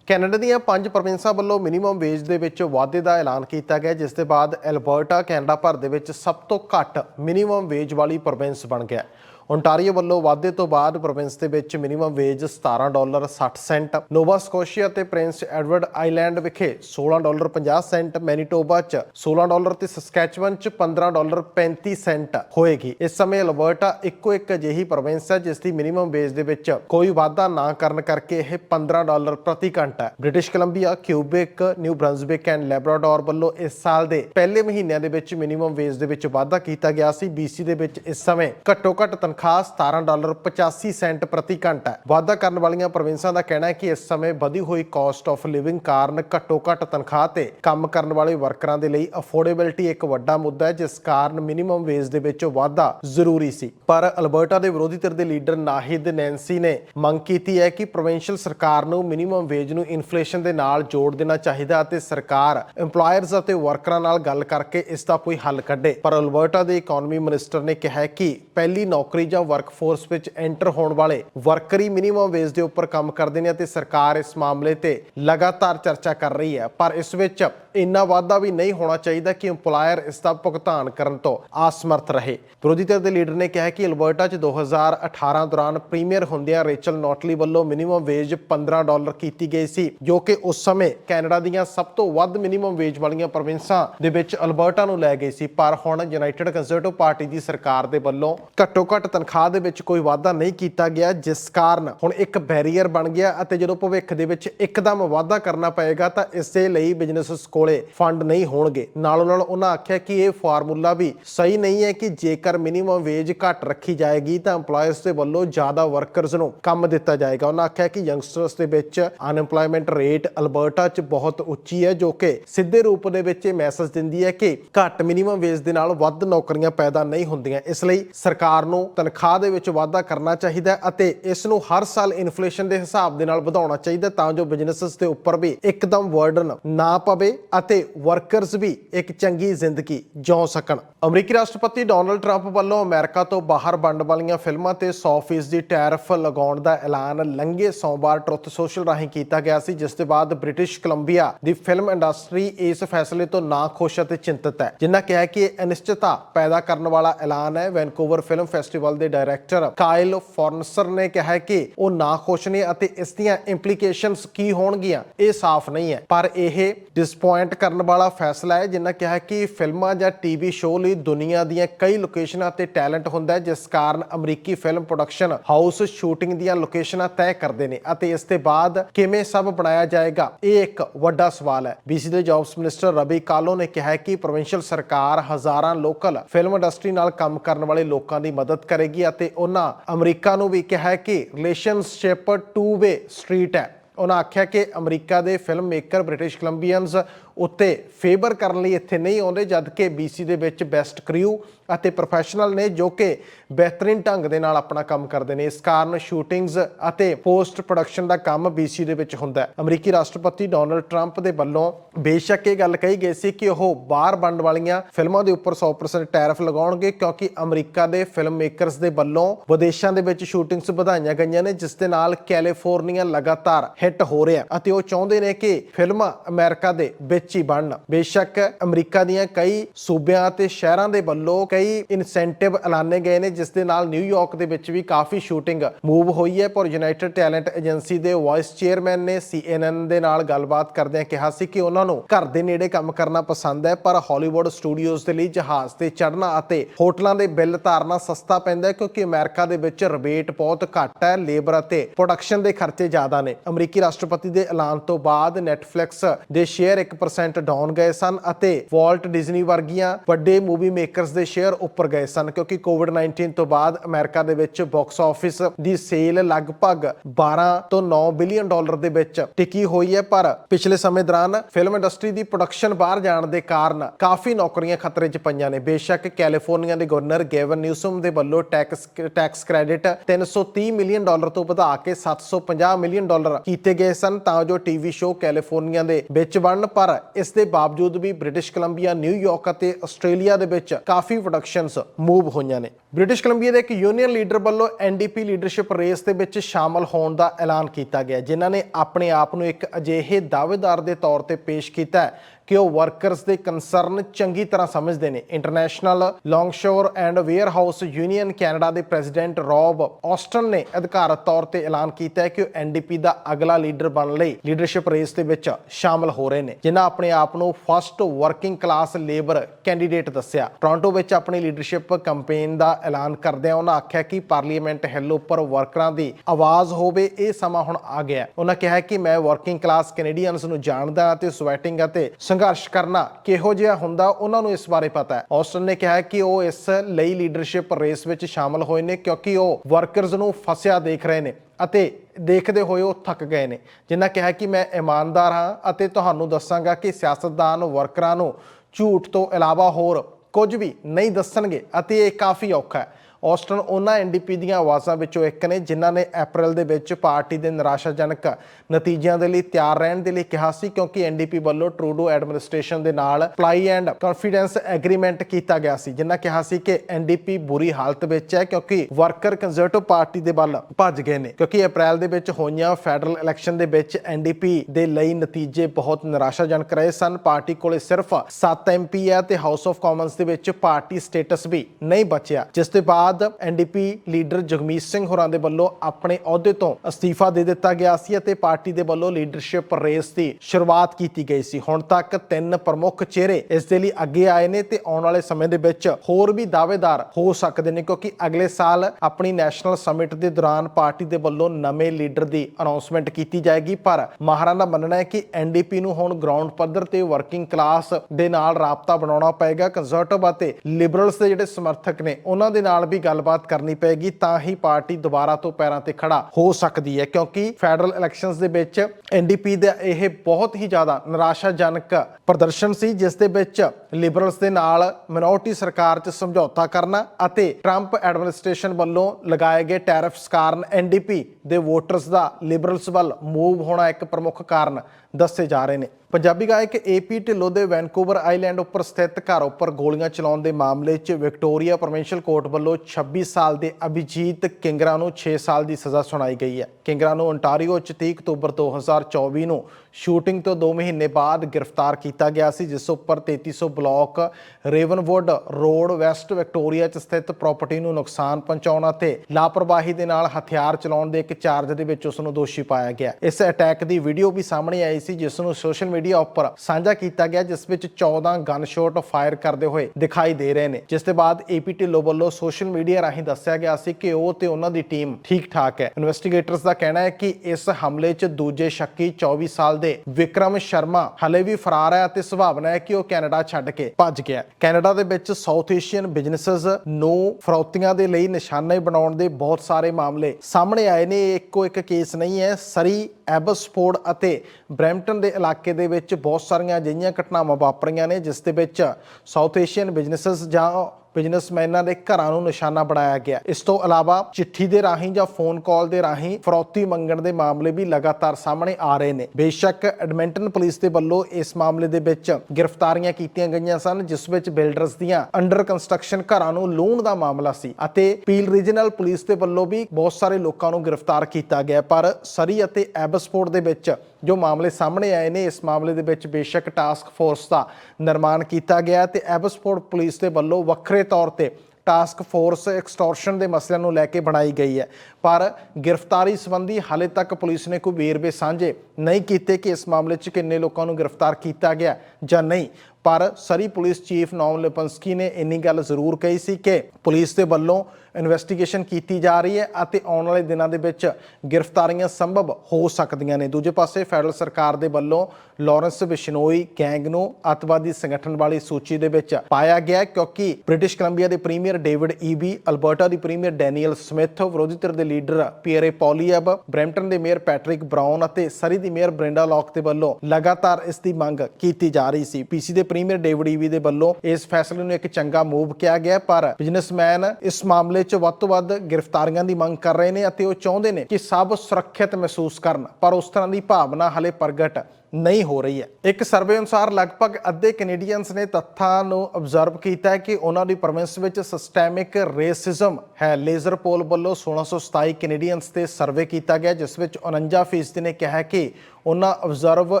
ਕੈਨੇਡਾ ਦੀਆਂ ਪੰਜ ਪ੍ਰੋਵਿੰਸਾਂ ਵੱਲੋਂ ਮਿਨੀਮਮ ਵੇਜ ਦੇ ਵਿੱਚ ਵਾਧੇ ਦਾ ਐਲਾਨ ਕੀਤਾ ਗਿਆ, ਜਿਸ ਦੇ ਬਾਅਦ ਐਲਬਰਟਾ, ਕੈਨੇਡਾ ਭਰ ਦੇ ਵਿੱਚ ਸਭ ਤੋਂ ਘੱਟ ਮਿਨੀਮਮ ਵੇਜ ਵਾਲੀ ਪ੍ਰੋਵਿੰਸ ਬਣ ਗਿਆ। ਓਨਟਾਰੀਓ ਵੱਲੋਂ ਵਾਧੇ ਤੋਂ ਬਾਅਦ ਪ੍ਰੋਵਿੰਸ ਦੇ ਵਿੱਚ minimum wage 17 dollar 60 cent, Nova Scotia ਤੇ ਪ੍ਰਿੰਸ ਐਡਵਰਡ ਆਈਲੈਂਡ ਵਿਖੇ 16 ਡਾਲਰ 50 ਸੈਂਟ, ਮੈਨੀਟੋਬਾ 'ਚ 16 ਡਾਲਰ ਤੇ ਸਸਕੈਚੁਅਨ 'ਚ 15 ਡਾਲਰ 35 ਸੈਂਟ ਹੋਏਗੀ। ਇਸ ਸਮੇਂ ਅਲਬਰਟਾ ਇੱਕੋ ਇੱਕ ਅਜਿਹੀ ਪ੍ਰੋਵਿੰਸ ਹੈ ਜਿਸ ਦੀ ਮਿਨੀਮਮ ਵੇਜ ਦੇ ਵਿੱਚ ਕੋਈ ਵਾਧਾ ਨਾ ਕਰਨ ਕਰਕੇ ਇਹ 15 ਡਾਲਰ ਪ੍ਰਤੀ ਘੰਟਾ ਹੈ। British Columbia, Quebec, New Brunswick and Labrador ਵੱਲੋਂ ਇਸ ਸਾਲ ਦੇ ਪਹਿਲੇ ਮਹੀਨਿਆਂ ਦੇ ਵਿੱਚ ਮਿਨੀਮਮ ਵੇਜ ਦੇ ਵਿੱਚ ਵਾਧਾ ਕੀਤਾ ਗਿਆ ਸੀ। BC ਦੇ ਵਿੱਚ ਇਸ ਸਮੇਂ ਘੱਟੋ ਘੱਟ ਤਨਖਾਹ 17 ਡਾਲਰ 85 ਸੈਂਟ ਪ੍ਰਤੀ ਘੰਟਾ ਹੈ। ਵਾਧਾ ਕਰਨ ਵਾਲੀਆਂ ਪ੍ਰੋਵਿੰਸਾਂ ਦਾ ਕਹਿਣਾ ਹੈ ਕਿ ਇਸ ਸਮੇਂ ਵਧੀ ਹੋਈ ਕਾਸਟ ਆਫ ਲਿਵਿੰਗ ਕਾਰਨ ਘੱਟੋ ਘੱਟ ਤਨਖਾਹ ਤੇ ਕੰਮ ਕਰਨ ਵਾਲੇ ਵਰਕਰਾਂ ਦੇ ਲਈ ਅਫੋਰਡੇਬਿਲਟੀ ਇੱਕ ਵੱਡਾ ਮੁੱਦਾ ਹੈ, ਜਿਸ ਕਾਰਨ ਮਿਨੀਮਮ ਵੇਜ ਦੇ ਵਿੱਚ ਵਾਧਾ ਜ਼ਰੂਰੀ ਸੀ। ਪਰ ਅਲਬਰਟਾ ਦੇ ਵਿਰੋਧੀ ਧਿਰ ਦੇ ਲੀਡਰ ਨਾਹਿਦ ਨੈਂਸੀ ਨੇ ਮੰਗ ਕੀਤੀ ਹੈ ਕਿ ਪ੍ਰੋਵਿੰਸ਼ੀਅਲ ਸਰਕਾਰ ਨੂੰ ਮਿਨੀਮਮ ਵੇਜ ਨੂੰ ਇਨਫਲੇਸ਼ਨ ਦੇ ਨਾਲ ਜੋੜ ਦੇਣਾ ਚਾਹੀਦਾ ਅਤੇ ਸਰਕਾਰ EMPLOYERS ਅਤੇ ਵਰਕਰਾਂ ਨਾਲ ਗੱਲ ਕਰਕੇ ਇਸ ਦਾ ਕੋਈ ਹੱਲ ਕੱਢੇ। ਪਰ ਅਲਬਰਟਾ ਦੇ ਇਕਨੋਮੀ ਮਿਨਿਸਟਰ ਨੇ ਕਿਹਾ ਕਿ ਪਹਿਲੀ ਨੌਕਰੀ ਜਾਂ ਵਰਕਫੋਰਸ ਵਿੱਚ ਐਂਟਰ ਹੋਣ ਵਾਲੇ ਵਰਕਰ ਹੀ ਮਿਨੀਮਮ ਵੇਜ ਦੇ ਉੱਪਰ ਕੰਮ ਕਰਦੇ ਨੇ ਅਤੇ ਸਰਕਾਰ ਇਸ ਮਾਮਲੇ ਤੇ ਲਗਾਤਾਰ ਚਰਚਾ ਕਰ ਰਹੀ ਹੈ। ਪਰ ਇਸ ਵਿੱਚ ਇੰਨਾ ਵਾਧਾ ਵੀ ਨਹੀਂ ਹੋਣਾ ਚਾਹੀਦਾ ਕਿ EMPLOYER ਇਸ ਦਾ ਭੁਗਤਾਨ ਕਰਨ ਤੋਂ ਅਸਮਰਥ ਰਹੇ। ਵਿਰੋਧੀ ਧਿਰ ਦੇ ਲੀਡਰ ਨੇ ਕਿਹਾ ਕਿ ਅਲਬਰਟਾ 'ਚ 2018 ਦੌਰਾਨ ਪ੍ਰੀਮੀਅਰ ਹੁੰਦਿਆਂ ਰੇਚਲ ਨੋਟਲੀ ਵੱਲੋਂ ਮਿਨੀਮਮ ਵੇਜ 15 ਡਾਲਰ ਕੀਤੀ ਗਈ ਸੀ, ਜੋ ਕਿ ਉਸ ਸਮੇਂ ਕੈਨੇਡਾ ਦੀਆਂ ਸਭ ਤੋਂ ਵੱਧ ਮਿਨੀਮਮ ਵੇਜ ਵਾਲੀਆਂ ਪ੍ਰੋਵਿੰਸਾਂ ਦੇ ਵਿੱਚ ਅਲਬਰਟਾ ਨੂੰ ਲੈ ਗਈ ਸੀ। ਪਰ ਹੁਣ ਯੂਨਾਈਟਿਡ ਕੰਜ਼ਰਵੇਟਿਵ ਪਾਰਟੀ ਦੀ ਸਰਕਾਰ ਦੇ ਵੱਲੋਂ ਘੱਟੋ ਘੱਟ ਤਨਖਾਹ ਦੇ ਵਿੱਚ ਕੋਈ ਵਾਧਾ ਨਹੀਂ ਕੀਤਾ ਗਿਆ, ਜਿਸ ਕਾਰਨ ਹੁਣ ਇੱਕ ਬੈਰੀਅਰ ਬਣ ਗਿਆ ਅਤੇ ਜਦੋਂ ਭਵਿੱਖ ਦੇ ਵਿੱਚ ਇੱਕਦਮ ਵਾਧਾ ਕਰਨਾ ਪਏਗਾ ਤਾਂ ਇਸੇ ਲਈ ਬਿਜ਼ਨੈਸਸ ਕੋਲੇ ਫੰਡ ਨਹੀਂ ਹੋਣਗੇ। ਨਾਲੋਂ ਨਾਲ ਉਹਨਾਂ ਆਖਿਆ ਕਿ ਇਹ ਫਾਰਮੂਲਾ ਵੀ ਸਹੀ ਨਹੀਂ ਹੈ ਕਿ ਜੇਕਰ ਮਿਨੀਮਮ ਵੇਜ ਘੱਟ ਰੱਖੀ ਜਾਏਗੀ ਤਾਂ EMPLOYERS ਦੇ ਵੱਲੋਂ ਜ਼ਿਆਦਾ ਵਰਕਰਸ ਨੂੰ ਕੰਮ ਦਿੱਤਾ ਜਾਏਗਾ। ਉਹਨਾਂ ਆਖਿਆ ਕਿ ਯੰਗਸਟਰਸ ਦੇ ਵਿੱਚ ਅਨਐਮਪਲੋਇਮੈਂਟ ਰੇਟ ਅਲਬਰਟਾ 'ਚ ਬਹੁਤ ਉੱਚੀ ਹੈ, ਜੋ ਕਿ ਸਿੱਧੇ ਰੂਪ ਦੇ ਵਿੱਚ ਇਹ ਮੈਸੇਜ ਦਿੰਦੀ ਹੈ ਕਿ ਘੱਟ ਮਿਨੀਮਮ ਵੇਜ ਦੇ ਨਾਲ ਵੱਧ ਨੌਕਰੀਆਂ ਪੈਦਾ ਨਹੀਂ ਹੁੰਦੀਆਂ। ਇਸ ਲਈ ਸਰਕਾਰ ਨੂੰ ਤਨਖਾਹ ਦੇ ਵਿੱਚ ਵਾਧਾ ਕਰਨਾ ਚਾਹੀਦਾ ਅਤੇ ਇਸ ਨੂੰ ਹਰ ਸਾਲ ਇਨਫਲੇਸ਼ਨ ਦੇ ਹਿਸਾਬ ਦੇ ਨਾਲ ਵਧਾਉਣਾ ਚਾਹੀਦਾ ਤਾਂ ਜੋ ਬਿਜ਼ਨੈਸਸ ਦੇ ਉੱਪਰ ਵੀ ਇੱਕਦਮ ਬਰਡਨ ਨਾ ਪਵੇ। ਅਤੇ ਵਰਕਰਸ ਵੀ ਇੱਕ ਚੰਗੀ ਜ਼ਿੰਦਗੀ ਜਿਉ ਸਕਣ। ਅਮਰੀਕੀ ਰਾਸ਼ਟਰਪਤੀ ਡੋਨਲਡ ਟਰੰਪ ਵੱਲੋਂ ਅਮਰੀਕਾ ਤੋਂ ਬਾਹਰ ਬਣਨ ਵਾਲੀਆਂ ਫਿਲਮਾਂ ਤੇ 100% ਦੀ ਟੈਰਿਫ ਲਗਾਉਣ ਦਾ ਐਲਾਨ ਲੰਘੇ ਸੋਮਵਾਰ ਟਰੁੱਥ ਸੋਸ਼ਲ ਰਾਹੀਂ ਕੀਤਾ ਗਿਆ ਸੀ, ਜਿਸ ਦੇ ਬਾਅਦ ਬ੍ਰਿਟਿਸ਼ ਕੋਲੰਬੀਆ ਦੀ ਫਿਲਮ ਇੰਡਸਟਰੀ ਇਸ ਫੈਸਲੇ ਤੋਂ ਨਾ ਖੁਸ਼ ਅਤੇ ਚਿੰਤਤ ਹੈ। ਜਿਨ੍ਹਾਂ ਕਿਹਾ ਕਿ ਇਹ ਅਨਿਸ਼ਚਿਤਤਾ ਪੈਦਾ ਕਰਨ ਵਾਲਾ ਐਲਾਨ ਹੈ। ਵੈਨਕੂਵਰ ਫਿਲਮ ਫੈਸਟੀਵਲ ਦੇ ਡਾਇਰੈਕਟਰ ਕਾਇਲ ਫੋਰਨਸਰ ਨੇ ਕਿਹਾ ਕਿ ਉਹ ਨਾ ਖੁਸ਼ ਨੇ ਅਤੇ ਇਸ ਦੀਆਂ ਇੰਪਲੀਕੇਸ਼ਨਸ ਕੀ ਹੋਣਗੀਆਂ, ਇਹ ਸਾਫ਼ ਨਹੀਂ ਹੈ। ਪਰ ਇਹ ਡਿਸਪਾਇੰਟ ਕਰਨ ਵਾਲਾ ਫੈਸਲਾ ਹੈ ਜਿਨ੍ਹਾਂ ਕਿਹਾ ਕਿ ਫਿਲਮਾਂ ਜਾਂ ਟੀਵੀ ਸ਼ੋਅ ਲਈ ਦੁਨੀਆ ਦੀਆਂ ਕਈ ਲੋਕੇਸ਼ਨਾਂ ਤੇ ਟੈਲੈਂਟ ਹੁੰਦਾ ਹੈ, ਜਿਸ ਕਾਰਨ ਅਮਰੀਕੀ ਫਿਲਮ ਪ੍ਰੋਡਕਸ਼ਨ ਹਾਊਸ ਸ਼ੂਟਿੰਗ ਦੀਆਂ ਲੋਕੇਸ਼ਨਾਂ ਤੈਅ ਕਰਦੇ ਨੇ ਅਤੇ ਇਸ ਦੇ ਬਾਅਦ ਕਿਵੇਂ ਸਭ ਬਣਾਇਆ ਜਾਏਗਾ, ਇਹ ਇੱਕ ਵੱਡਾ ਸਵਾਲ ਹੈ। ਬੀਸੀ ਦੇ ਜੌਬਸ ਮਿਨਿਸਟਰ ਰਵੀ ਕਾਲੋ ਨੇ ਕਿਹਾ ਕਿ ਪ੍ਰੋਵਿੰਸ਼ੀਅਲ ਸਰਕਾਰ ਹਜ਼ਾਰਾਂ ਲੋਕਲ ਫਿਲਮ ਇੰਡਸਟਰੀ ਨਾਲ ਕੰਮ ਕਰਨ ਵਾਲੇ ਲੋਕਾਂ ਦੀ ਮਦਦ ਕਰੇਗੀ ਅਤੇ ਉਹਨਾਂ ਅਮਰੀਕਾ ਨੂੰ ਵੀ ਕਿਹਾ ਕਿ ਰਿਲੇਸ਼ਨਸ਼ਿਪ ਟੂ ਵੇ ਸਟਰੀਟ ਹੈ। ਉਹਨਾਂ ਆਖਿਆ ਕਿ ਅਮਰੀਕਾ ਦੇ ਫਿਲਮ ਮੇਕਰ ਬ੍ਰਿਟਿਸ਼ ਕੋਲੰਬੀਅਨਸ ਉੱਤੇ ਫੇਵਰ ਕਰਨ ਲਈ ਇੱਥੇ ਨਹੀਂ ਆਉਂਦੇ ਜਦ ਕਿ BC ਦੇ ਵਿੱਚ ਬੈਸਟ ਕ੍ਰਿਊ ਅਤੇ ਪ੍ਰੋਫੈਸ਼ਨਲ ਨੇ ਜੋ ਕਿ ਬਿਹਤਰੀਨ ਢੰਗ ਦੇ ਨਾਲ ਆਪਣਾ ਕੰਮ ਕਰਦੇ ਨੇ। ਇਸ ਕਾਰਨ ਸ਼ੂਟਿੰਗਸ ਅਤੇ ਪੋਸਟ ਪ੍ਰੋਡਕਸ਼ਨ ਦਾ ਕੰਮ BC ਦੇ ਵਿੱਚ ਹੁੰਦਾ ਹੈ। ਅਮਰੀਕੀ ਰਾਸ਼ਟਰਪਤੀ ਡੋਨਲਡ ਟਰੰਪ ਦੇ ਵੱਲੋਂ ਬੇਸ਼ੱਕ ਇਹ ਗੱਲ ਕਹੀ ਗਈ ਸੀ ਕਿ ਉਹ ਬਾਹਰ ਬਣਨ ਵਾਲੀਆਂ ਫਿਲਮਾਂ ਦੇ ਉੱਪਰ 100% ਟੈਰਿਫ ਲਗਾਉਣਗੇ, ਕਿਉਂਕਿ ਅਮਰੀਕਾ ਦੇ ਫਿਲਮ ਮੇਕਰਸ ਦੇ ਵੱਲੋਂ ਵਿਦੇਸ਼ਾਂ ਦੇ ਵਿੱਚ ਸ਼ੂਟਿੰਗਸ ਵਧਾਈਆਂ ਗਈਆਂ ਨੇ, ਜਿਸ ਦੇ ਨਾਲ ਕੈਲੀਫੋਰਨੀਆ ਲਗਾਤਾਰ ਹਿੱਟ ਹੋ ਰਿਹਾ ਅਤੇ ਉਹ ਚਾਹੁੰਦੇ ਨੇ ਕਿ ਫਿਲਮਾਂ ਅਮਰੀਕਾ ਦੇ ਵਿੱਚ ਵਿੱਚ ਹੀ ਬਣਨ। ਬੇਸ਼ੱਕ ਅਮਰੀਕਾ ਦੀਆਂ ਕਈ ਸੂਬਿਆਂ ਤੇ ਸ਼ਹਿਰਾਂ ਦੇ ਵੱਲੋਂ ਕਈ ਇਨਸੈਂਟਿਵ ਐਲਾਨੇ ਗਏ ਨੇ, ਜਿਸ ਦੇ ਨਾਲ ਨਿਊਯਾਰਕ ਦੇ ਵਿੱਚ ਵੀ ਕਾਫੀ ਸ਼ੂਟਿੰਗ ਮੂਵ ਹੋਈ ਹੈ ਪਰ ਯੂਨਾਈਟਿਡ ਟੈਲੈਂਟ ਏਜੰਸੀ ਦੇ ਵਾਈਸ ਚੇਅਰਮੈਨ ਨੇ CNN ਦੇ ਨਾਲ ਗੱਲਬਾਤ ਕਰਦਿਆਂ ਕਿਹਾ ਸੀ ਕਿ ਉਹਨਾਂ ਨੂੰ ਘਰ ਦੇ ਨੇੜੇ ਕੰਮ ਕਰਨਾ ਪਸੰਦ ਹੈ, ਪਰ ਹਾਲੀਵੁੱਡ ਸਟੂਡੀਓਜ਼ ਦੇ ਲਈ ਜਹਾਜ਼ ਤੇ ਚੜ੍ਹਨਾ ਅਤੇ ਹੋਟਲਾਂ ਦੇ ਬਿੱਲ ਤਾਰਨਾ ਸਸਤਾ ਪੈਂਦਾ ਹੈ ਕਿਉਂਕਿ ਅਮਰੀਕਾ ਦੇ ਵਿੱਚ ਰਿਬੇਟ ਬਹੁਤ ਘੱਟ ਹੈ, ਲੇਬਰ ਅਤੇ ਪ੍ਰੋਡਕਸ਼ਨ ਦੇ ਖਰਚੇ ਜ਼ਿਆਦਾ ਨੇ। ਅਮਰੀਕੀ ਰਾਸ਼ਟਰਪਤੀ ਦੇ ਐਲਾਨ ਤੋਂ ਬਾਅਦ ਨੈਟਫਲਿਕਸ ਦੇ ਸ਼ੇਅਰ 1% ਡਾਊਨ ਗਏ ਸਨ ਅਤੇ ਵਾਲਟ ਡਿਜ਼ਨੀ ਵਰਗੀਆਂ ਵੱਡੇ ਮੂਵੀ ਮੇਕਰਸ ਦੇ ਸ਼ੇਅਰ ਉੱਪਰ ਗਏ ਸਨ, ਕਿਉਂਕਿ ਕੋਵਿਡ-19 ਤੋਂ ਬਾਅਦ ਅਮਰੀਕਾ ਦੇ ਵਿੱਚ ਬਾਕਸ ਆਫਿਸ ਦੀ ਸੇਲ ਲਗਭਗ 12 ਤੋਂ 9 ਬਿਲੀਅਨ ਡਾਲਰ ਦੇ ਵਿੱਚ ਟਿਕੀ ਹੋਈ ਹੈ, ਪਰ ਪਿਛਲੇ ਸਮੇਂ ਦੌਰਾਨ ਫਿਲਮ ਇੰਡਸਟਰੀ ਦੀ ਪ੍ਰੋਡਕਸ਼ਨ ਬਾਹਰ ਜਾਣ ਦੇ ਕਾਰਨ ਕਾਫੀ ਨੌਕਰੀਆਂ ਖਤਰੇ 'ਚ ਪਈਆਂ ਨੇ। ਬੇਸ਼ੱਕ ਕੈਲੀਫੋਰਨੀਆ ਦੇ ਗਵਰਨਰ ਗੇਵਨ ਨਿਊਸਮ ਦੇ ਵੱਲੋਂ tax tax credit 330 million dollar ਤੋਂ ਵਧਾ ਕੇ 750 ਮਿਲੀਅਨ ਡਾਲਰ ਕੀਤੇ ਗਏ ਸਨ, ਤਾਂ ਜੋ ਟੀਵੀ ਸ਼ੋਅ ਕੈਲੀਫੋਰਨੀਆ ਦੇ ਵਿੱਚ ਬਣਨ, ਪਰ ਇਸ ਦੇ ਬਾਵਜੂਦ ਵੀ ਬ੍ਰਿਟਿਸ਼ ਕੋਲੰਬੀਆ ਨਿਊਯਾਰਕ ਅਤੇ ਆਸਟ੍ਰੇਲੀਆ ਦੇ ਵਿੱਚ ਕਾਫੀ ਪ੍ਰੋਡਕਸ਼ਨਸ ਮੂਵ ਹੋਈਆਂ ਨੇ। ਬ੍ਰਿਟਿਸ਼ ਕੋਲੰਬੀਆ ਦੇ ਇੱਕ ਯੂਨੀਅਨ ਲੀਡਰ ਵੱਲੋਂ ਐਨਡੀਪੀ ਲੀਡਰਸ਼ਿਪ ਰੇਸ ਦੇ ਵਿੱਚ ਸ਼ਾਮਲ ਹੋਣ ਦਾ ਐਲਾਨ ਕੀਤਾ ਗਿਆ, ਜਿਨ੍ਹਾਂ ਨੇ ਆਪਣੇ ਆਪ ਨੂੰ ਇੱਕ ਅਜਿਹੇ ਦਾਅਵੇਦਾਰ ਦੇ ਤੌਰ ਤੇ ਪੇਸ਼ ਕੀਤਾ ਕਿ ਉਹ ਵਰਕਰਸ ਦੇ ਕੰਸਰਨ ਚੰਗੀ ਤਰ੍ਹਾਂ ਸਮਝਦੇ ਨੇ। International Longshore and Warehouse Union Canada ਦੇ ਪ੍ਰੈਜ਼ੀਡੈਂਟ ਰੌਬ ਆਸਟਨ ਨੇ ਅਧਿਕਾਰਤ ਤੌਰ ਤੇ ਐਲਾਨ ਕੀਤਾ ਹੈ ਕਿ ਉਹ ਐਨਡੀਪੀ ਦਾ ਅਗਲਾ ਲੀਡਰ ਬਣਨ ਲਈ ਲੀਡਰਸ਼ਿਪ ਰੇਸ ਦੇ ਵਿੱਚ ਸ਼ਾਮਲ ਹੋ ਰਹੇ ਨੇ। ਜਿਨ੍ਹਾਂ ਆਪਣੇ ਆਪ ਨੂੰ first working class labour candidate ਦੱਸਿਆ। ਟੋਰਾਂਟੋ ਵਿੱਚ ਆਪਣੀ ਲੀਡਰਸ਼ਿਪ ਕੈਂਪੇਨ ਦਾ ਐਲਾਨ ਕਰਦਿਆਂ ਉਹਨਾਂ ਆਖਿਆ ਕਿ ਪਾਰਲੀਮੈਂਟ ਹਿੱਲ ਉੱਪਰ ਵਰਕਰਾਂ ਦੀ ਆਵਾਜ਼ ਹੋਵੇ, ਇਹ ਸਮਾਂ ਹੁਣ ਆ ਗਿਆ ਉਹਨਾਂ ਕਿਹਾ ਕਿ ਮੈਂ ਵਰਕਿੰਗ ਕਲਾਸ ਕੈਨੇਡੀਅਨਸ ਨੂੰ ਜਾਣਦਾ ਅਤੇ ਸਵੈਟਿੰਗ ਅਤੇ ਸੰਘਰਸ਼ ਕਰਨਾ ਕਿਹੋ ਜਿਹਾ ਹੁੰਦਾ ਉਹਨਾਂ ਨੂੰ ਇਸ ਬਾਰੇ ਪਤਾ ਹੈ। ਆਸਟਨ ਨੇ ਕਿਹਾ ਕਿ ਉਹ ਇਸ ਲਈ ਲੀਡਰਸ਼ਿਪ ਰੇਸ ਵਿੱਚ ਸ਼ਾਮਲ ਹੋਏ ਨੇ ਕਿਉਂਕਿ ਉਹ ਵਰਕਰਜ਼ ਨੂੰ ਫਸਿਆ ਦੇਖ ਰਹੇ ਨੇ ਅਤੇ ਦੇਖਦੇ ਹੋਏ ਉਹ ਥੱਕ ਗਏ ਨੇ। ਜਿਨ੍ਹਾਂ ਕਿਹਾ ਕਿ ਮੈਂ ਇਮਾਨਦਾਰ ਹਾਂ ਅਤੇ ਤੁਹਾਨੂੰ ਦੱਸਾਂਗਾ ਕਿ ਸਿਆਸਤਦਾਨ ਵਰਕਰਾਂ ਨੂੰ ਝੂਠ ਤੋਂ ਇਲਾਵਾ ਹੋਰ ਕੁਝ ਵੀ ਨਹੀਂ ਦੱਸਣਗੇ ਅਤੇ ਇਹ ਕਾਫੀ ਔਖਾ ਹੈ। ਆਸਟਨ ਉਹਨਾਂ ਐਨਡੀਪੀ ਦੀਆਂ ਆਵਾਜ਼ਾਂ ਵਿੱਚੋਂ ਇੱਕ ਨੇ, ਜਿਨ੍ਹਾਂ ਨੇ ਅਪ੍ਰੈਲ ਦੇ ਵਿੱਚ ਪਾਰਟੀ ਦੇ ਨਿਰਾਸ਼ਾਜਨਕ ਨਤੀਜਿਆਂ ਦੇ ਲਈ ਤਿਆਰ ਰਹਿਣ ਦੇ ਲਈ ਕਿਹਾ ਸੀ, ਕਿਉਂਕਿ ਐਨਡੀਪੀ ਵੱਲੋਂ ਟਰੂਡੋ ਐਡਮਿਨਿਸਟ੍ਰੇਸ਼ਨ ਦੇ ਨਾਲ ਅਪਲਾਈ ਐਂਡ ਕੰਫੀਡੈਂਸ ਐਗਰੀਮੈਂਟ ਕੀਤਾ ਗਿਆ ਸੀ, ਜਿਨ੍ਹਾਂ ਕਿਹਾ ਸੀ ਕਿ ਐਨਡੀਪੀ ਬੁਰੀ ਹਾਲਤ ਵਿੱਚ ਹੈ, ਕਿਉਂਕਿ ਵਰਕਰ ਕੰਜ਼ਰਵੇਟਿਵ ਪਾਰਟੀ ਦੇ ਵੱਲ ਭੱਜ ਗਏ ਨੇ, ਕਿਉਂਕਿ ਅਪ੍ਰੈਲ ਦੇ ਵਿੱਚ ਹੋਈਆਂ ਫੈਡਰਲ ਇਲੈਕਸ਼ਨ ਦੇ ਵਿੱਚ ਐਨਡੀਪੀ ਦੇ ਲਈ ਨਤੀਜੇ ਬਹੁਤ ਨਿਰਾਸ਼ਾਜਨਕ ਰਹੇ ਸਨ, ਪਾਰਟੀ ਕੋਲੇ ਸਿਰਫ 7 ਐਮਪੀ ਹੈ ਤੇ ਹਾਊਸ ਆਫ ਕਾਮਨਸ ਦੇ ਵਿੱਚ ਪਾਰਟੀ ਸਟੇਟਸ ਵੀ ਨਹੀਂ ਬਚਿਆ, ਜਿਸ ਦੇ ਬਾਅਦ ਐਨਡੀਪੀ ਲੀਡਰ ਜਗਮੀਤ ਸਿੰਘ ਹੋਰਾਂ ਦੇ ਵੱਲੋਂ ਆਪਣੇ ਅਹੁਦੇ ਤੋਂ ਅਸਤੀਫਾ ਦੇ ਦਿੱਤਾ ਗਿਆ ਸੀ ਅਤੇ ਪਾਰਟੀ ਦੇ ਵੱਲੋਂ ਲੀਡਰਸ਼ਿਪ ਰੇਸ ਦੀ ਸ਼ੁਰੂਆਤ ਕੀਤੀ ਗਈ ਸੀ। ਹੁਣ ਤੱਕ ਤਿੰਨ ਪ੍ਰਮੁੱਖ ਚਿਹਰੇ ਇਸ ਦੇ ਲਈ ਅੱਗੇ ਆਏ ਨੇ ਤੇ ਆਉਣ ਵਾਲੇ ਸਮੇਂ ਦੇ ਵਿੱਚ ਹੋਰ ਵੀ ਦਾਅਵੇਦਾਰ ਹੋ ਸਕਦੇ ਨੇ ਕਿਉਂਕਿ ਅਗਲੇ ਸਾਲ ਆਪਣੀ ਨੈਸ਼ਨਲ ਸਮਿਟ ਦੇ ਦੌਰਾਨ ਪਾਰਟੀ ਦੇ ਵੱਲੋਂ ਨਵੇਂ ਲੀਡਰ ਦੀ ਅਨਾਉਂਸਮੈਂਟ ਕੀਤੀ ਜਾਏਗੀ। ਪਰ ਮਾਹਰਾਂ ਦਾ ਮੰਨਣਾ ਹੈ ਕਿ ਐਨਡੀਪੀ ਨੂੰ ਹੁਣ ਗਰਾਊਂਡ ਪੱਧਰ ਤੇ ਵਰਕਿੰਗ ਕਲਾਸ ਦੇ ਨਾਲ ਰਾਬਤਾ ਬਣਾਉਣਾ ਪਏਗਾ। ਕੰਜ਼ਰਵੇਟਿਵ ਅਤੇ ਲਿਬਰਲਸ ਦੇ ਜਿਹੜੇ ਸਮਰਥਕ ਨੇ, ਉਹਨਾਂ ਦੇ ਨਾਲ ਵੀ ਗੱਲਬਾਤ ਕਰਨੀ ਪਏਗੀ ਤਾਂ ਹੀ ਪਾਰਟੀ ਦੁਬਾਰਾ ਤੋਂ ਪੈਰਾਂ ਤੇ ਖੜਾ ਹੋ ਸਕਦੀ ਹੈ, ਕਿਉਂਕਿ ਫੈਡਰਲ ਇਲੈਕਸ਼ਨਸ ਦੇ ਵਿੱਚ ਐਨਡੀਪੀ ਦਾ ਇਹ ਬਹੁਤ ਹੀ ਜ਼ਿਆਦਾ ਨਿਰਾਸ਼ਾਜਨਕ ਪ੍ਰਦਰਸ਼ਨ ਸੀ, ਜਿਸ ਦੇ ਵਿੱਚ ਲਿਬਰਲਸ ਦੇ ਨਾਲ ਮਿਨੋਰਟੀ ਸਰਕਾਰ 'ਚ ਸਮਝੌਤਾ ਕਰਨਾ ਅਤੇ ਟਰੰਪ ਐਡਮਿਨਿਸਟ੍ਰੇਸ਼ਨ ਵੱਲੋਂ ਲਗਾਏ ਗਏ ਟੈਰਿਫਸ ਕਾਰਨ ਐਨਡੀਪੀ ਦੇ ਵੋਟਰਸ ਦਾ ਲਿਬਰਲਸ ਵੱਲ ਮੂਵ ਹੋਣਾ ਇੱਕ ਪ੍ਰਮੁੱਖ ਕਾਰਨ ਦੱਸੇ ਜਾ ਰਹੇ ਨੇ। ਪੰਜਾਬੀ ਗਾਇਕ ਏਪੀ ਢਿੱਲੋਂ ਦੇ ਵੈਨਕੂਵਰ ਆਈਲੈਂਡ ਉੱਪਰ ਸਥਿਤ ਘਰ ਉੱਪਰ ਗੋਲੀਆਂ ਚਲਾਉਣ ਦੇ ਮਾਮਲੇ 'ਚ ਵਿਕਟੋਰੀਆ ਪ੍ਰੋਵਿੰਸ਼ੀਅਲ ਕੋਰਟ ਵੱਲੋਂ 26 ਸਾਲ ਦੇ ਅਭਿਜੀਤ ਕਿੰਗਰਾ ਨੂੰ 6 ਸਾਲ ਦੀ ਸਜ਼ਾ ਸੁਣਾਈ ਗਈ ਹੈ। ਕਿੰਗਰਾ ਨੂੰ ਓਨਟਾਰੀਓ 'ਚ 30 ਅਕਤੂਬਰ 2024 ਨੂੰ ਸ਼ੂਟਿੰਗ ਤੋਂ 2 ਮਹੀਨੇ ਬਾਅਦ ਗ੍ਰਿਫਤਾਰ ਕੀਤਾ ਗਿਆ ਸੀ, ਜਿਸ ਉੱਪਰ 3300 block Ravenwood road, west Victoria 'ਚ ਸਥਿਤ ਪ੍ਰਾਪਰਟੀ ਨੂੰ ਨੁਕਸਾਨ ਪਹੁੰਚਾਉਣ ਅਤੇ ਲਾਪਰਵਾਹੀ ਦੇ ਨਾਲ ਹਥਿਆਰ ਚਲਾਉਣ ਦੇ ਇੱਕ ਚਾਰਜ ਦੇ ਵਿੱਚ ਉਸ ਨੂੰ ਦੋਸ਼ੀ ਪਾਇਆ ਗਿਆ। ਇਸ ਅਟੈਕ ਦੀ ਵੀਡੀਓ ਵੀ ਸਾਹਮਣੇ ਆਈ ਸੀ, ਜਿਸ ਨੂੰ ਸੋਸ਼ਲ ਮੀਡੀਆ ਉੱਪਰ ਸਾਂਝਾ ਕੀਤਾ ਗਿਆ, ਜਿਸ ਵਿੱਚ 14 ਗਨ ਸ਼ਾਟ ਫਾਇਰ ਕਰਦੇ ਹੋਏ ਦਿਖਾਈ ਦੇ ਰਹੇ ਨੇ। ਜਿਸ ਦੇ ਬਾਅਦ ਏਪੀ ਢਿੱਲੋਂ ਵੱਲੋਂ ਸੋਸ਼ਲ ਮੀਡੀਆ ਰਾਹੀਂ ਦੱਸਿਆ ਗਿਆ ਸੀ ਕਿ ਉਹ ਤੇ ਉਹਨਾਂ ਦੀ ਟੀਮ ਠੀਕ ਠਾਕ ਹੈ। ਇਨਵੈਸਟੀਗੇਟਰਸ ਦਾ ਕਹਿਣਾ ਹੈ ਕਿ ਇਸ ਹਮਲੇ 'ਚ ਦੂਜੇ ਸ਼ੱਕੀ 24 ਸਾਲ ਦੇ ਵਿਕਰਮ ਸ਼ਰਮਾ ਹਲੇ ਵੀ ਫਰਾਰ ਹੈ ਅਤੇ ਸੰਭਾਵਨਾ ਹੈ ਕਿ ਉਹ ਕੈਨੇਡਾ ਛੱਡ ਕੇ ਭੱਜ ਗਿਆ ਕੈਨੇਡਾ ਦੇ ਵਿੱਚ ਸਾਊਥ ਏਸ਼ੀਅਨ ਬਿਜ਼ਨੈਸਸ ਨੂੰ ਫਰੌਤੀਆਂ ਦੇ ਲਈ ਨਿਸ਼ਾਨੇ ਬਣਾਉਣ ਦੇ ਬਹੁਤ ਸਾਰੇ ਮਾਮਲੇ ਸਾਹਮਣੇ ਆਏ ਨੇ। ਇੱਕੋ ਇੱਕ ਕੇਸ ਨਹੀਂ ਹੈ। ਸਰੀ ਐਬਸਫੋਰਡ ਅਤੇ ਬ੍ਰੈਂਪਟਨ ਦੇ ਇਲਾਕੇ ਦੇ ਵਿੱਚ ਬਹੁਤ ਸਾਰੀਆਂ ਅਜਿਹੀਆਂ ਘਟਨਾਵਾਂ ਵਾਪਰੀਆਂ ਨੇ, ਜਿਸ ਦੇ ਵਿੱਚ ਸਾਊਥ ਏਸ਼ੀਅਨ ਬਿਜ਼ਨੈਸਸ ਜਾਂ ਬਿਜ਼ਨਸਮੈਨਾਂ ਦੇ ਘਰਾਂ ਨੂੰ ਨਿਸ਼ਾਨਾ ਬਣਾਇਆ ਗਿਆ। ਇਸ ਤੋਂ ਇਲਾਵਾ ਚਿੱਠੀ ਦੇ ਰਾਹੀਂ ਜਾਂ ਫੋਨ ਕਾਲ ਦੇ ਰਾਹੀਂ ਫਰੌਤੀ ਮੰਗਣ ਦੇ ਮਾਮਲੇ ਵੀ ਲਗਾਤਾਰ ਸਾਹਮਣੇ ਆ ਰਹੇ ਨੇ। ਬੇਸ਼ੱਕ ਐਡਮਿੰਟਨ ਪੁਲਿਸ ਦੇ ਵੱਲੋਂ ਇਸ ਮਾਮਲੇ ਦੇ ਵਿੱਚ ਗ੍ਰਿਫਤਾਰੀਆਂ ਕੀਤੀਆਂ ਗਈਆਂ ਸਨ, ਜਿਸ ਵਿੱਚ ਬਿਲਡਰਸ ਦੀਆਂ ਅੰਡਰ ਕੰਸਟਰਕਸ਼ਨ ਘਰਾਂ ਨੂੰ ਲੂਣ ਦਾ ਮਾਮਲਾ ਸੀ ਅਤੇ ਪੀਲ ਰੀਜਨਲ ਪੁਲਿਸ ਦੇ ਵੱਲੋਂ ਵੀ ਬਹੁਤ ਸਾਰੇ ਲੋਕਾਂ ਨੂੰ ਗ੍ਰਿਫਤਾਰ ਕੀਤਾ ਗਿਆ। ਪਰ ਸਰੀ ਅਤੇ ਐਬਸਪੋਰਟ ਦੇ ਵਿੱਚ ਜੋ ਮਾਮਲੇ ਸਾਹਮਣੇ ਆਏ ਨੇ, ਇਸ ਮਾਮਲੇ ਦੇ ਵਿੱਚ ਬੇਸ਼ੱਕ ਟਾਸਕ ਫੋਰਸ ਦਾ ਨਿਰਮਾਣ ਕੀਤਾ ਗਿਆ ਤੇ ਐਬਸਪੋਰਟ ਪੁਲਿਸ ਦੇ ਵੱਲੋਂ ਵੱਖਰੇ ਤੌਰ ਤੇ ਟਾਸਕ ਫੋਰਸ ਐਕਸਟੋਰਸ਼ਨ ਦੇ ਮਸਲਿਆਂ ਨੂੰ ਲੈ ਕੇ ਬਣਾਈ ਗਈ ਹੈ। ਪਰ ਗ੍ਰਿਫਤਾਰੀ ਸੰਬੰਧੀ ਹਾਲੇ ਤੱਕ ਪੁਲਿਸ ਨੇ ਕੋਈ ਵੇਰਵੇ ਸਾਂਝੇ ਨਹੀਂ ਕੀਤੇ ਕਿ ਇਸ ਮਾਮਲੇ 'ਚ ਕਿੰਨੇ ਲੋਕਾਂ ਨੂੰ ਗ੍ਰਿਫਤਾਰ ਕੀਤਾ ਗਿਆ ਜਾਂ ਨਹੀਂ। ਪਰ ਸਰੀ ਪੁਲਿਸ ਚੀਫ ਨੌਮ ਲਿਪੰਸਕੀ ਨੇ ਇੰਨੀ ਗੱਲ ਜ਼ਰੂਰ ਕਹੀ ਸੀ ਕਿ ਪੁਲਿਸ ਦੇ ਵੱਲੋਂ ਇਨਵੈਸਟੀਗੇਸ਼ਨ ਕੀਤੀ ਜਾ ਰਹੀ ਹੈ ਅਤੇ ਆਉਣ ਵਾਲੇ ਦਿਨਾਂ ਦੇ ਵਿੱਚ ਗ੍ਰਿਫਤਾਰੀਆਂ ਸੰਭਵ ਹੋ ਸਕਦੀਆਂ ਨੇ। ਦੂਜੇ ਪਾਸੇ ਫੈਡਰਲ ਸਰਕਾਰ ਦੇ ਵੱਲੋਂ ਲਾਰੈਂਸ ਬਿਸ਼ਨੋਈ ਗੈਂਗ ਨੂੰ ਅੱਤਵਾਦੀ ਸੰਗਠਨ ਵਾਲੀ ਸੂਚੀ ਦੇ ਵਿੱਚ ਪਾਇਆ ਗਿਆ ਕਿਉਂਕਿ ਬ੍ਰਿਟਿਸ਼ ਕੋਲੰਬੀਆ ਦੇ ਪ੍ਰੀਮੀਅਰ ਡੇਵਿਡ ਈਬੀ, ਅਲਬਰਟਾ ਦੀ ਪ੍ਰੀਮੀਅਰ ਡੈਨੀਅਲ ਸਮਿਥ, ਵਿਰੋਧੀ ਧਿਰ ਦੇ ਲੀਡਰ ਪੀਅਰੇ ਪੌਲੀਅਬ, ਬ੍ਰੈਂਪਟਨ ਦੇ ਮੇਅਰ ਪੈਟਰਿਕ ਬ੍ਰਾਊਨ ਅਤੇ ਸਰੀ ਦੀ ਮੇਅਰ ਬ੍ਰਿੰਡਾ ਲੌਕ ਦੇ ਵੱਲੋਂ ਲਗਾਤਾਰ ਇਸ ਦੀ ਮੰਗ ਕੀਤੀ ਜਾ ਰਹੀ ਸੀ। ਪੀਸੀ ਦੇ ਪ੍ਰੀਮੀਅਰ ਡੇਵਿਡ ਈਬੀ ਦੇ ਵੱਲੋਂ ਇਸ ਫੈਸਲੇ ਨੂੰ ਇੱਕ ਚੰਗਾ ਮੂਵ ਕਿਹਾ ਗਿਆ ਪਰ ਬਿਜ਼ਨਸਮੈਨ ਇਸ ਮਾਮਲੇ 'ਚ ਵੱਧ ਤੋਂ ਵੱਧ ਗ੍ਰਿਫਤਾਰੀਆਂ ਦੀ ਮੰਗ ਕਰ ਰਹੇ ਨੇ ਅਤੇ ਉਹ ਚਾਹੁੰਦੇ ਨੇ ਕਿ ਸਭ ਸੁਰੱਖਿਅਤ ਮਹਿਸੂਸ ਕਰਨ, ਪਰ ਉਸ ਤਰ੍ਹਾਂ ਦੀ ਭਾਵਨਾ ਹਲੇ ਪ੍ਰਗਟ ਨਹੀਂ ਹੋ ਰਹੀ ਹੈ। ਇੱਕ ਸਰਵੇ ਅਨੁਸਾਰ ਲਗਭਗ ਅੱਧੇ ਕੈਨੇਡੀਅਨਸ ਨੇ ਤੱਥਾਂ ਨੂੰ ਅਬਜ਼ਰਵ ਕੀਤਾ ਹੈ ਕਿ ਉਹਨਾਂ ਦੀ ਪ੍ਰੋਵਿੰਸ ਵਿੱਚ ਸਿਸਟੈਮਿਕ ਰੇਸਿਜ਼ਮ ਹੈ। ਲੇਜ਼ਰ ਪੋਲ ਵੱਲੋਂ 1627 ਕੈਨੇਡੀਅਨਸ ਤੇ ਸਰਵੇ ਕੀਤਾ ਗਿਆ, ਜਿਸ ਵਿੱਚ 49% ਨੇ ਕਿਹਾ ਕਿ ਉਹਨਾਂ ਅਬਜ਼ਰਵ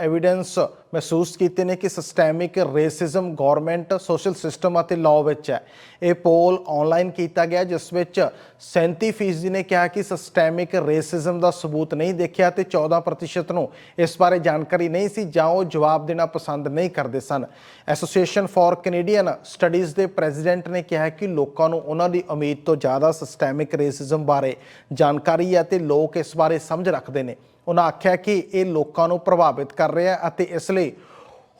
ਐਵੀਡੈਂਸ ਮਹਿਸੂਸ ਕੀਤੇ ਨੇ ਕਿ systemic racism government social system ਅਤੇ ਲਾਅ ਵਿੱਚ ਹੈ। ਇਹ ਪੋਲ ਆਨਲਾਈਨ ਕੀਤਾ ਗਿਆ, ਜਿਸ ਵਿੱਚ 37% ਨੇ ਕਿਹਾ ਕਿ ਸਿਸਟੈਮਿਕ ਰੇਸਿਜ਼ਮ ਦਾ ਸਬੂਤ ਨਹੀਂ ਦੇਖਿਆ ਤੇ 14% ਨੂੰ ਇਸ ਬਾਰੇ ਜਾਣਕਾਰੀ ਨਹੀਂ ਸੀ ਜਾਂ ਉਹ ਜਵਾਬ ਦੇਣਾ ਪਸੰਦ ਨਹੀਂ ਕਰਦੇ ਸਨ। ਐਸੋਸੀਏਸ਼ਨ ਫਾਰ ਕੈਨੇਡੀਅਨ ਸਟੱਡੀਜ਼ ਦੇ ਪ੍ਰੈਜ਼ੀਡੈਂਟ ਨੇ ਕਿਹਾ ਕਿ ਲੋਕਾਂ ਨੂੰ ਉਹਨਾਂ ਦੀ ਉਮੀਦ ਤੋਂ ਜ਼ਿਆਦਾ ਸਿਸਟੈਮਿਕ ਰੇਸਿਜ਼ਮ ਬਾਰੇ ਜਾਣਕਾਰੀ ਹੈ ਤੇ ਲੋਕ ਇਸ ਬਾਰੇ ਸਮਝ ਰੱਖਦੇ ਨੇ। ਉਹਨਾਂ ਆਖਿਆ ਕਿ ਇਹ ਲੋਕਾਂ ਨੂੰ ਪ੍ਰਭਾਵਿਤ ਕਰ ਰਿਹਾ ਅਤੇ ਇਸ ਲਈ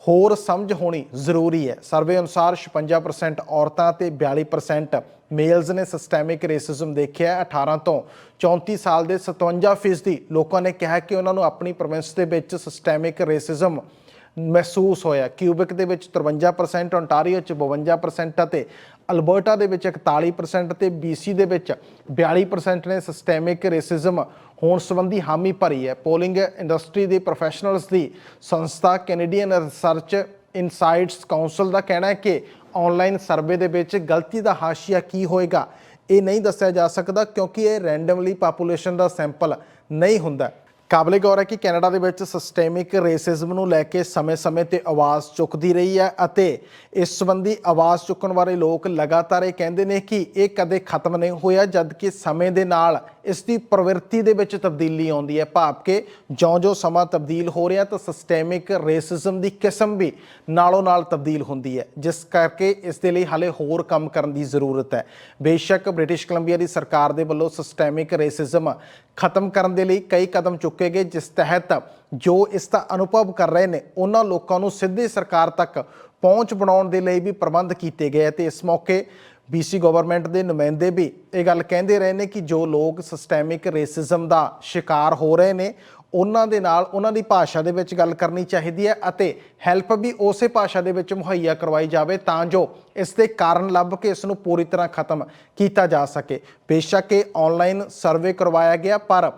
ਹੋਰ ਸਮਝ ਹੋਣੀ ਜ਼ਰੂਰੀ ਹੈ ਸਰਵੇ ਅਨੁਸਾਰ 56% ਔਰਤਾਂ ਤੇ 42% ਮੇਲਸ ਨੇ ਸਿਸਟੈਮਿਕ ਰੇਸਿਜ਼ਮ ਦੇਖਿਆ ਹੈ। 18 ਤੋਂ 34 ਸਾਲ ਦੇ 57% ਲੋਕਾਂ ਨੇ ਕਿਹਾ ਕਿ ਉਹਨਾਂ ਨੂੰ ਆਪਣੀ ਪ੍ਰੋਵਿੰਸ ਦੇ ਵਿੱਚ ਸਿਸਟੈਮਿਕ ਰੇਸਿਜ਼ਮ ਮਹਿਸੂਸ ਹੋਇਆ ਕਿਊਬਿਕ ਦੇ ਵਿੱਚ 53% ਓਨਟਾਰੀਓ ਚ 52% ਅਤੇ ਅਲਬਰਟਾ ਦੇ ਵਿੱਚ 41% ਤੇ BC ਦੇ ਵਿੱਚ 42% ਨੇ ਸਿਸਟੈਮਿਕ ਰੇਸਿਜ਼ਮ ਹੋਣ ਸੰਬੰਧੀ ਹਾਮੀ ਭਰੀ ਹੈ। ਪੋਲਿੰਗ ਇੰਡਸਟਰੀ ਦੇ ਪ੍ਰੋਫੈਸ਼ਨਲਸ ਦੀ ਸੰਸਥਾ ਕੈਨੇਡੀਅਨ ਰਿਸਰਚ ਇਨਸਾਈਟਸ ਕਾਉਂਸਲ ਦਾ ਕਹਿਣਾ ਹੈ ਕਿ ਆਨਲਾਈਨ ਸਰਵੇ ਦੇ ਵਿੱਚ ਗਲਤੀ ਦਾ ਹਾਸ਼ੀਆ ਕੀ ਹੋਏਗਾ, ਇਹ ਨਹੀਂ ਦੱਸਿਆ ਜਾ ਸਕਦਾ ਕਿਉਂਕਿ ਇਹ ਰੈਂਡਮਲੀ ਪਾਪੂਲੇਸ਼ਨ ਦਾ ਸੈਂਪਲ ਨਹੀਂ ਹੁੰਦਾ। ਕਾਬਲੇ ਗੌਰ ਹੈ ਕਿ ਕੈਨੇਡਾ ਦੇ ਵਿੱਚ ਸਿਸਟੈਮਿਕ ਰੇਸਿਜ਼ਮ ਨੂੰ ਲੈ ਕੇ ਸਮੇਂ-ਸਮੇਂ ਤੇ ਆਵਾਜ਼ ਚੁੱਕਦੀ ਰਹੀ ਹੈ ਅਤੇ ਇਸ ਸੰਬੰਧੀ ਆਵਾਜ਼ ਚੁੱਕਣ ਵਾਲੇ ਲੋਕ ਲਗਾਤਾਰ ਇਹ ਕਹਿੰਦੇ ਨੇ ਕਿ ਇਹ ਕਦੇ ਖਤਮ ਨਹੀਂ ਹੋਇਆ, ਜਦਕਿ ਸਮੇਂ ਦੇ ਨਾਲ ਇਸ ਦੀ ਪ੍ਰਵਿਰਤੀ ਦੇ ਵਿੱਚ ਤਬਦੀਲੀ ਆਉਂਦੀ ਹੈ। ਭਾਵ ਕਿ ਜਿਉਂ-ਜਿਉਂ ਸਮਾਂ ਤਬਦੀਲ ਹੋ ਰਿਹਾ, ਤਾਂ ਸਿਸਟੈਮਿਕ ਰੇਸਿਜ਼ਮ ਦੀ ਕਿਸਮ ਵੀ ਨਾਲੋਂ ਨਾਲ ਤਬਦੀਲ ਹੁੰਦੀ ਹੈ। ਜਿਸ ਕਰਕੇ ਇਸ ਦੇ ਲਈ ਹਾਲੇ ਹੋਰ ਕੰਮ ਕਰਨ ਦੀ ਜ਼ਰੂਰਤ ਹੈ। ਬੇਸ਼ੱਕ ਬ੍ਰਿਟਿਸ਼ ਕੋਲੰਬੀਆ ਦੀ ਸਰਕਾਰ ਦੇ ਵੱਲੋਂ ਸਿਸਟੈਮਿਕ ਰੇਸਿਜ਼ਮ ਖਤਮ ਕਰਨ ਦੇ ਲਈ ਕਈ ਕਦਮ ਚੁੱਕੇ ਗਏ, ਜਿਸ ਤਹਿਤ ਜੋ ਇਸ ਦਾ ਅਨੁਭਵ ਕਰ ਰਹੇ ਨੇ, ਉਹਨਾਂ ਲੋਕਾਂ ਨੂੰ ਸਿੱਧੀ ਸਰਕਾਰ ਤੱਕ ਪਹੁੰਚ ਬਣਾਉਣ ਦੇ ਲਈ ਵੀ ਪ੍ਰਬੰਧ ਕੀਤੇ ਗਏ ਤੇ ਇਸ ਮੌਕੇ BC ਗਵਰਨਮੈਂਟ ਦੇ ਨੁਮਾਇੰਦੇ ਵੀ ਇਹ ਗੱਲ ਕਹਿੰਦੇ ਰਹੇ ਨੇ ਕਿ ਜੋ ਲੋਕ ਸਿਸਟੈਮਿਕ ਰੇਸਿਜ਼ਮ ਦਾ ਸ਼ਿਕਾਰ ਹੋ ਰਹੇ ਨੇ, ਉਹਨਾਂ ਦੇ ਨਾਲ ਉਹਨਾਂ ਦੀ ਭਾਸ਼ਾ ਦੇ ਵਿੱਚ ਗੱਲ ਕਰਨੀ ਚਾਹੀਦੀ ਹੈ ਅਤੇ ਹੈਲਪ ਵੀ ਉਸੇ ਭਾਸ਼ਾ ਦੇ ਵਿੱਚ ਮੁਹੱਈਆ ਕਰਵਾਈ ਜਾਵੇ ਤਾਂ ਜੋ ਇਸ ਦੇ ਕਾਰਨ ਲੱਭ ਕੇ ਇਸ ਨੂੰ ਪੂਰੀ ਤਰ੍ਹਾਂ ਖਤਮ ਕੀਤਾ ਜਾ ਸਕੇ। ਬੇਸ਼ੱਕ ਇਹ ਆਨਲਾਈਨ ਸਰਵੇ ਕਰਵਾਇਆ ਗਿਆ, ਪਰ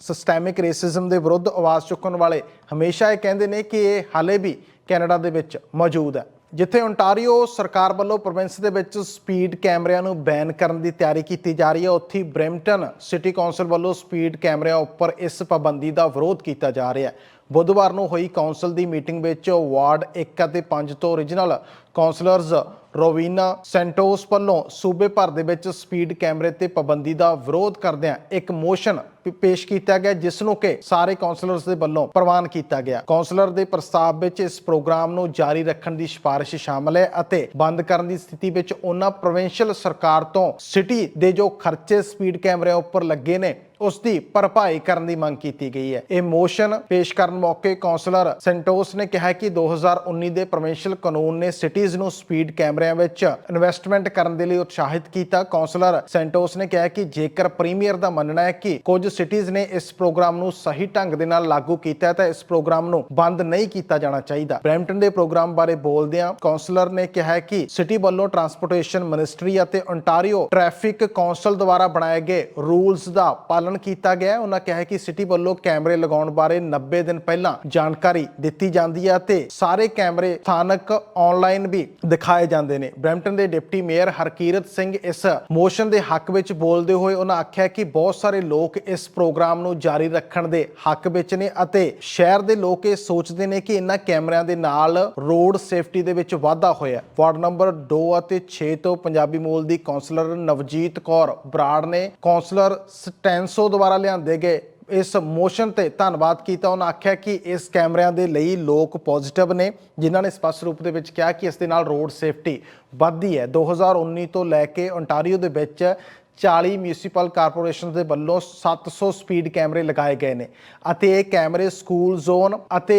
ਸਿਸਟੈਮਿਕ ਰੇਸਿਜ਼ਮ ਦੇ ਵਿਰੁੱਧ ਆਵਾਜ਼ ਚੁੱਕਣ ਵਾਲੇ ਹਮੇਸ਼ਾ ਇਹ ਕਹਿੰਦੇ ਨੇ ਕਿ ਇਹ ਹਾਲੇ ਵੀ ਕੈਨੇਡਾ ਦੇ ਵਿੱਚ ਮੌਜੂਦ ਹੈ। ਜਿੱਥੇ ਓਨਟਾਰੀਓ ਸਰਕਾਰ ਵੱਲੋਂ ਪ੍ਰੋਵਿੰਸ ਦੇ ਵਿੱਚ ਸਪੀਡ ਕੈਮਰਿਆਂ ਨੂੰ ਬੈਨ ਕਰਨ ਦੀ ਤਿਆਰੀ ਕੀਤੀ ਜਾ ਰਹੀ ਹੈ। ਉੱਥੇ ਹੀ ਬ੍ਰੈਂਪਟਨ ਸਿਟੀ ਕੌਂਸਲ ਵੱਲੋਂ ਸਪੀਡ ਕੈਮਰਿਆਂ ਉੱਪਰ ਇਸ ਪਾਬੰਦੀ ਦਾ ਵਿਰੋਧ ਕੀਤਾ ਜਾ ਰਿਹਾ ਹੈ। ਬੁੱਧਵਾਰ ਨੂੰ ਹੋਈ ਕੌਂਸਲ ਦੀ ਮੀਟਿੰਗ ਵਿੱਚ ਵਾਰਡ 1 ਅਤੇ 5 ਤੋਂ ਓਰੀਜਨਲ ਕੌਂਸਲਰਜ਼ ਰੋਵੀਨਾ ਸੈਂਟੋਸ ਵੱਲੋਂ ਸੂਬੇ ਭਰ ਦੇ ਵਿੱਚ ਸਪੀਡ ਕੈਮਰੇ ਤੇ ਪਾਬੰਦੀ ਦਾ ਵਿਰੋਧ ਕਰਦਿਆਂ ਇੱਕ ਮੋਸ਼ਨ ਪੇਸ਼ ਕੀਤਾ ਗਿਆ, ਜਿਸ ਨੂੰ ਕਿ ਸਾਰੇ ਕੌਂਸਲਰਸ ਦੇ ਵੱਲੋਂ ਪ੍ਰਵਾਨ ਕੀਤਾ ਗਿਆ। ਕੌਂਸਲਰ ਦੇ ਪ੍ਰਸਤਾਵ ਵਿੱਚ ਇਸ ਪ੍ਰੋਗਰਾਮ ਨੂੰ ਜਾਰੀ ਰੱਖਣ ਦੀ ਸਿਫਾਰਿਸ਼ ਸ਼ਾਮਲ ਹੈ ਅਤੇ ਬੰਦ ਕਰਨ ਦੀ ਸਥਿਤੀ ਵਿੱਚ ਉਹਨਾਂ ਪ੍ਰੋਵਿੰਸ਼ੀਅਲ ਸਰਕਾਰ ਤੋਂ ਸਿਟੀ ਦੇ ਜੋ ਖਰਚੇ ਸਪੀਡ ਕੈਮਰਿਆਂ ਉੱਪਰ ਲੱਗੇ ਨੇ ਉਸ ਦੀ ਭਰਪਾਈ ਕਰਨ ਦੀ ਮੰਗ ਕੀਤੀ ਗਈ ਹੈ। ਇਹ ਮੋਸ਼ਨ ਪੇਸ਼ ਕਰਨ ਮੌਕੇ ਕੌਂਸਲਰ ਸੈਂਟੋਸ ਨੇ ਕਿਹਾ ਕਿ 2019 ਦੇ ਪ੍ਰੋਵਿੰਸ਼ੀਅਲ ਕਾਨੂੰਨ ਨੇ ਸਿਟੀਜ਼ ਨੂੰ ਸਪੀਡ ਕੈਮਰਿਆਂ ਵਿੱਚ ਇਨਵੈਸਟਮੈਂਟ ਕਰਨ ਦੇ ਲਈ ਉਤਸ਼ਾਹਿਤ ਕੀਤਾ। ਕੌਂਸਲਰ ਸੈਂਟੋਸ ਨੇ ਕਿਹਾ ਕਿ ਜੇਕਰ ਪ੍ਰੀਮੀਅਰ ਦਾ ਮੰਨਣਾ ਹੈ ਕਿ ਕੁਝ ਸਿਟੀਜ਼ ਨੇ ਇਸ ਪ੍ਰੋਗਰਾਮ ਨੂੰ ਸਹੀ ਢੰਗ ਦੇ ਨਾਲ ਲਾਗੂ ਕੀਤਾ ਹੈ, ਤਾਂ ਇਸ ਪ੍ਰੋਗਰਾਮ ਨੂੰ ਬੰਦ ਨਹੀਂ ਕੀਤਾ ਜਾਣਾ ਚਾਹੀਦਾ। ਬ੍ਰੈਂਪਟਨ ਦੇ ਪ੍ਰੋਗਰਾਮ ਬਾਰੇ ਬੋਲਦਿਆਂ ਕੌਂਸਲਰ ਨੇ ਕਿਹਾ ਕਿ ਸਿਟੀ ਵੱਲੋਂ ਟਰਾਂਸਪੋਰਟੇਸ਼ਨ ਮਿਨਿਸਟਰੀ ਅਤੇ ਓਨਟਾਰੀਓ ਟ੍ਰੈਫਿਕ ਕੌਂਸਲ ਦੁਆਰਾ ਬਣਾਏ ਗਏ ਰੂਲਸ ਦਾ ਪਾਲਣ ਪਾਲਣ ਕੀਤਾ ਗਿਆ ਉਹਨਾਂ ਕਿਹਾ ਹੈ ਕਿ ਸਿਟੀ ਵੱਲੋਂ ਕੈਮਰੇ ਲਗਾਉਣ ਬਾਰੇ 90 ਦਿਨ ਪਹਿਲਾਂ ਜਾਣਕਾਰੀ ਦਿੱਤੀ ਜਾਂਦੀ ਹੈ ਤੇ ਸਾਰੇ ਕੈਮਰੇ ਸਥਾਨਕ ਆਨਲਾਈਨ ਵੀ ਦਿਖਾਏ ਜਾਂਦੇ ਨੇ। ਬ੍ਰੈਂਪਟਨ ਦੇ ਡਿਪਟੀ ਮੇਅਰ ਹਰਕੀਰਤ ਸਿੰਘ ਇਸ ਮੋਸ਼ਨ ਦੇ ਹੱਕ ਵਿੱਚ ਬੋਲਦੇ ਹੋਏ ਉਹਨਾਂ ਆਖਿਆ ਕਿ ਬਹੁਤ ਸਾਰੇ ਲੋਕ ਇਸ ਪ੍ਰੋਗਰਾਮ ਨੂੰ ਜਾਰੀ ਰੱਖਣ ਦੇ ਹੱਕ ਵਿੱਚ ਨੇ ਅਤੇ ਸ਼ਹਿਰ ਦੇ ਲੋਕ ਇਹ ਸੋਚਦੇ ਨੇ ਕਿ ਇਹਨਾਂ ਕੈਮਰਿਆਂ ਦੇ ਨਾਲ ਰੋਡ ਸੇਫਟੀ ਦੇ ਵਿੱਚ ਵਾਧਾ ਹੋਇਆ ਵਾਰਡ ਨੰਬਰ 2 ਅਤੇ 6 ਤੋਂ ਪੰਜਾਬੀ ਮੂਲ ਦੀ ਕਾਉਂਸਲਰ ਨਵਜੀਤ ਕੌਰ ਬਰਾੜ ਨੇ ਕਾਉਂਸਲਰ ਸਟੈਂਸੋ ਦੁਆਰਾ ਲਿਆਂਦੇ ਗਏ। ਇਸ ਮੋਸ਼ਨ ਤੇ ਧੰਨਵਾਦ ਕੀਤਾ। ਉਹਨਾਂ ਆਖਿਆ ਕਿ ਇਸ ਕੈਮਰਿਆਂ ਦੇ ਲਈ ਲੋਕ ਪੋਜ਼ਿਟਿਵ ਨੇ, ਜਿਨ੍ਹਾਂ ਨੇ ਸਪਸ਼ਟ ਰੂਪ ਦੇ ਵਿੱਚ ਕਿਹਾ ਕਿ ਇਸ ਦੇ ਨਾਲ ਰੋਡ ਸੇਫਟੀ ਵੱਧਦੀ ਹੈ। 2019 ਤੋਂ ਲੈ ਕੇ ਓਨਟਾਰੀਓ ਦੇ ਵਿੱਚ 40 ਮਿਊਨਿਸਪਲ ਕਾਰਪੋਰੇਸ਼ਨ ਦੇ ਵੱਲੋਂ 700 ਸਪੀਡ ਕੈਮਰੇ ਲਗਾਏ ਗਏ ਨੇ ਅਤੇ ਇਹ ਕੈਮਰੇ ਸਕੂਲ ਜ਼ੋਨ ਅਤੇ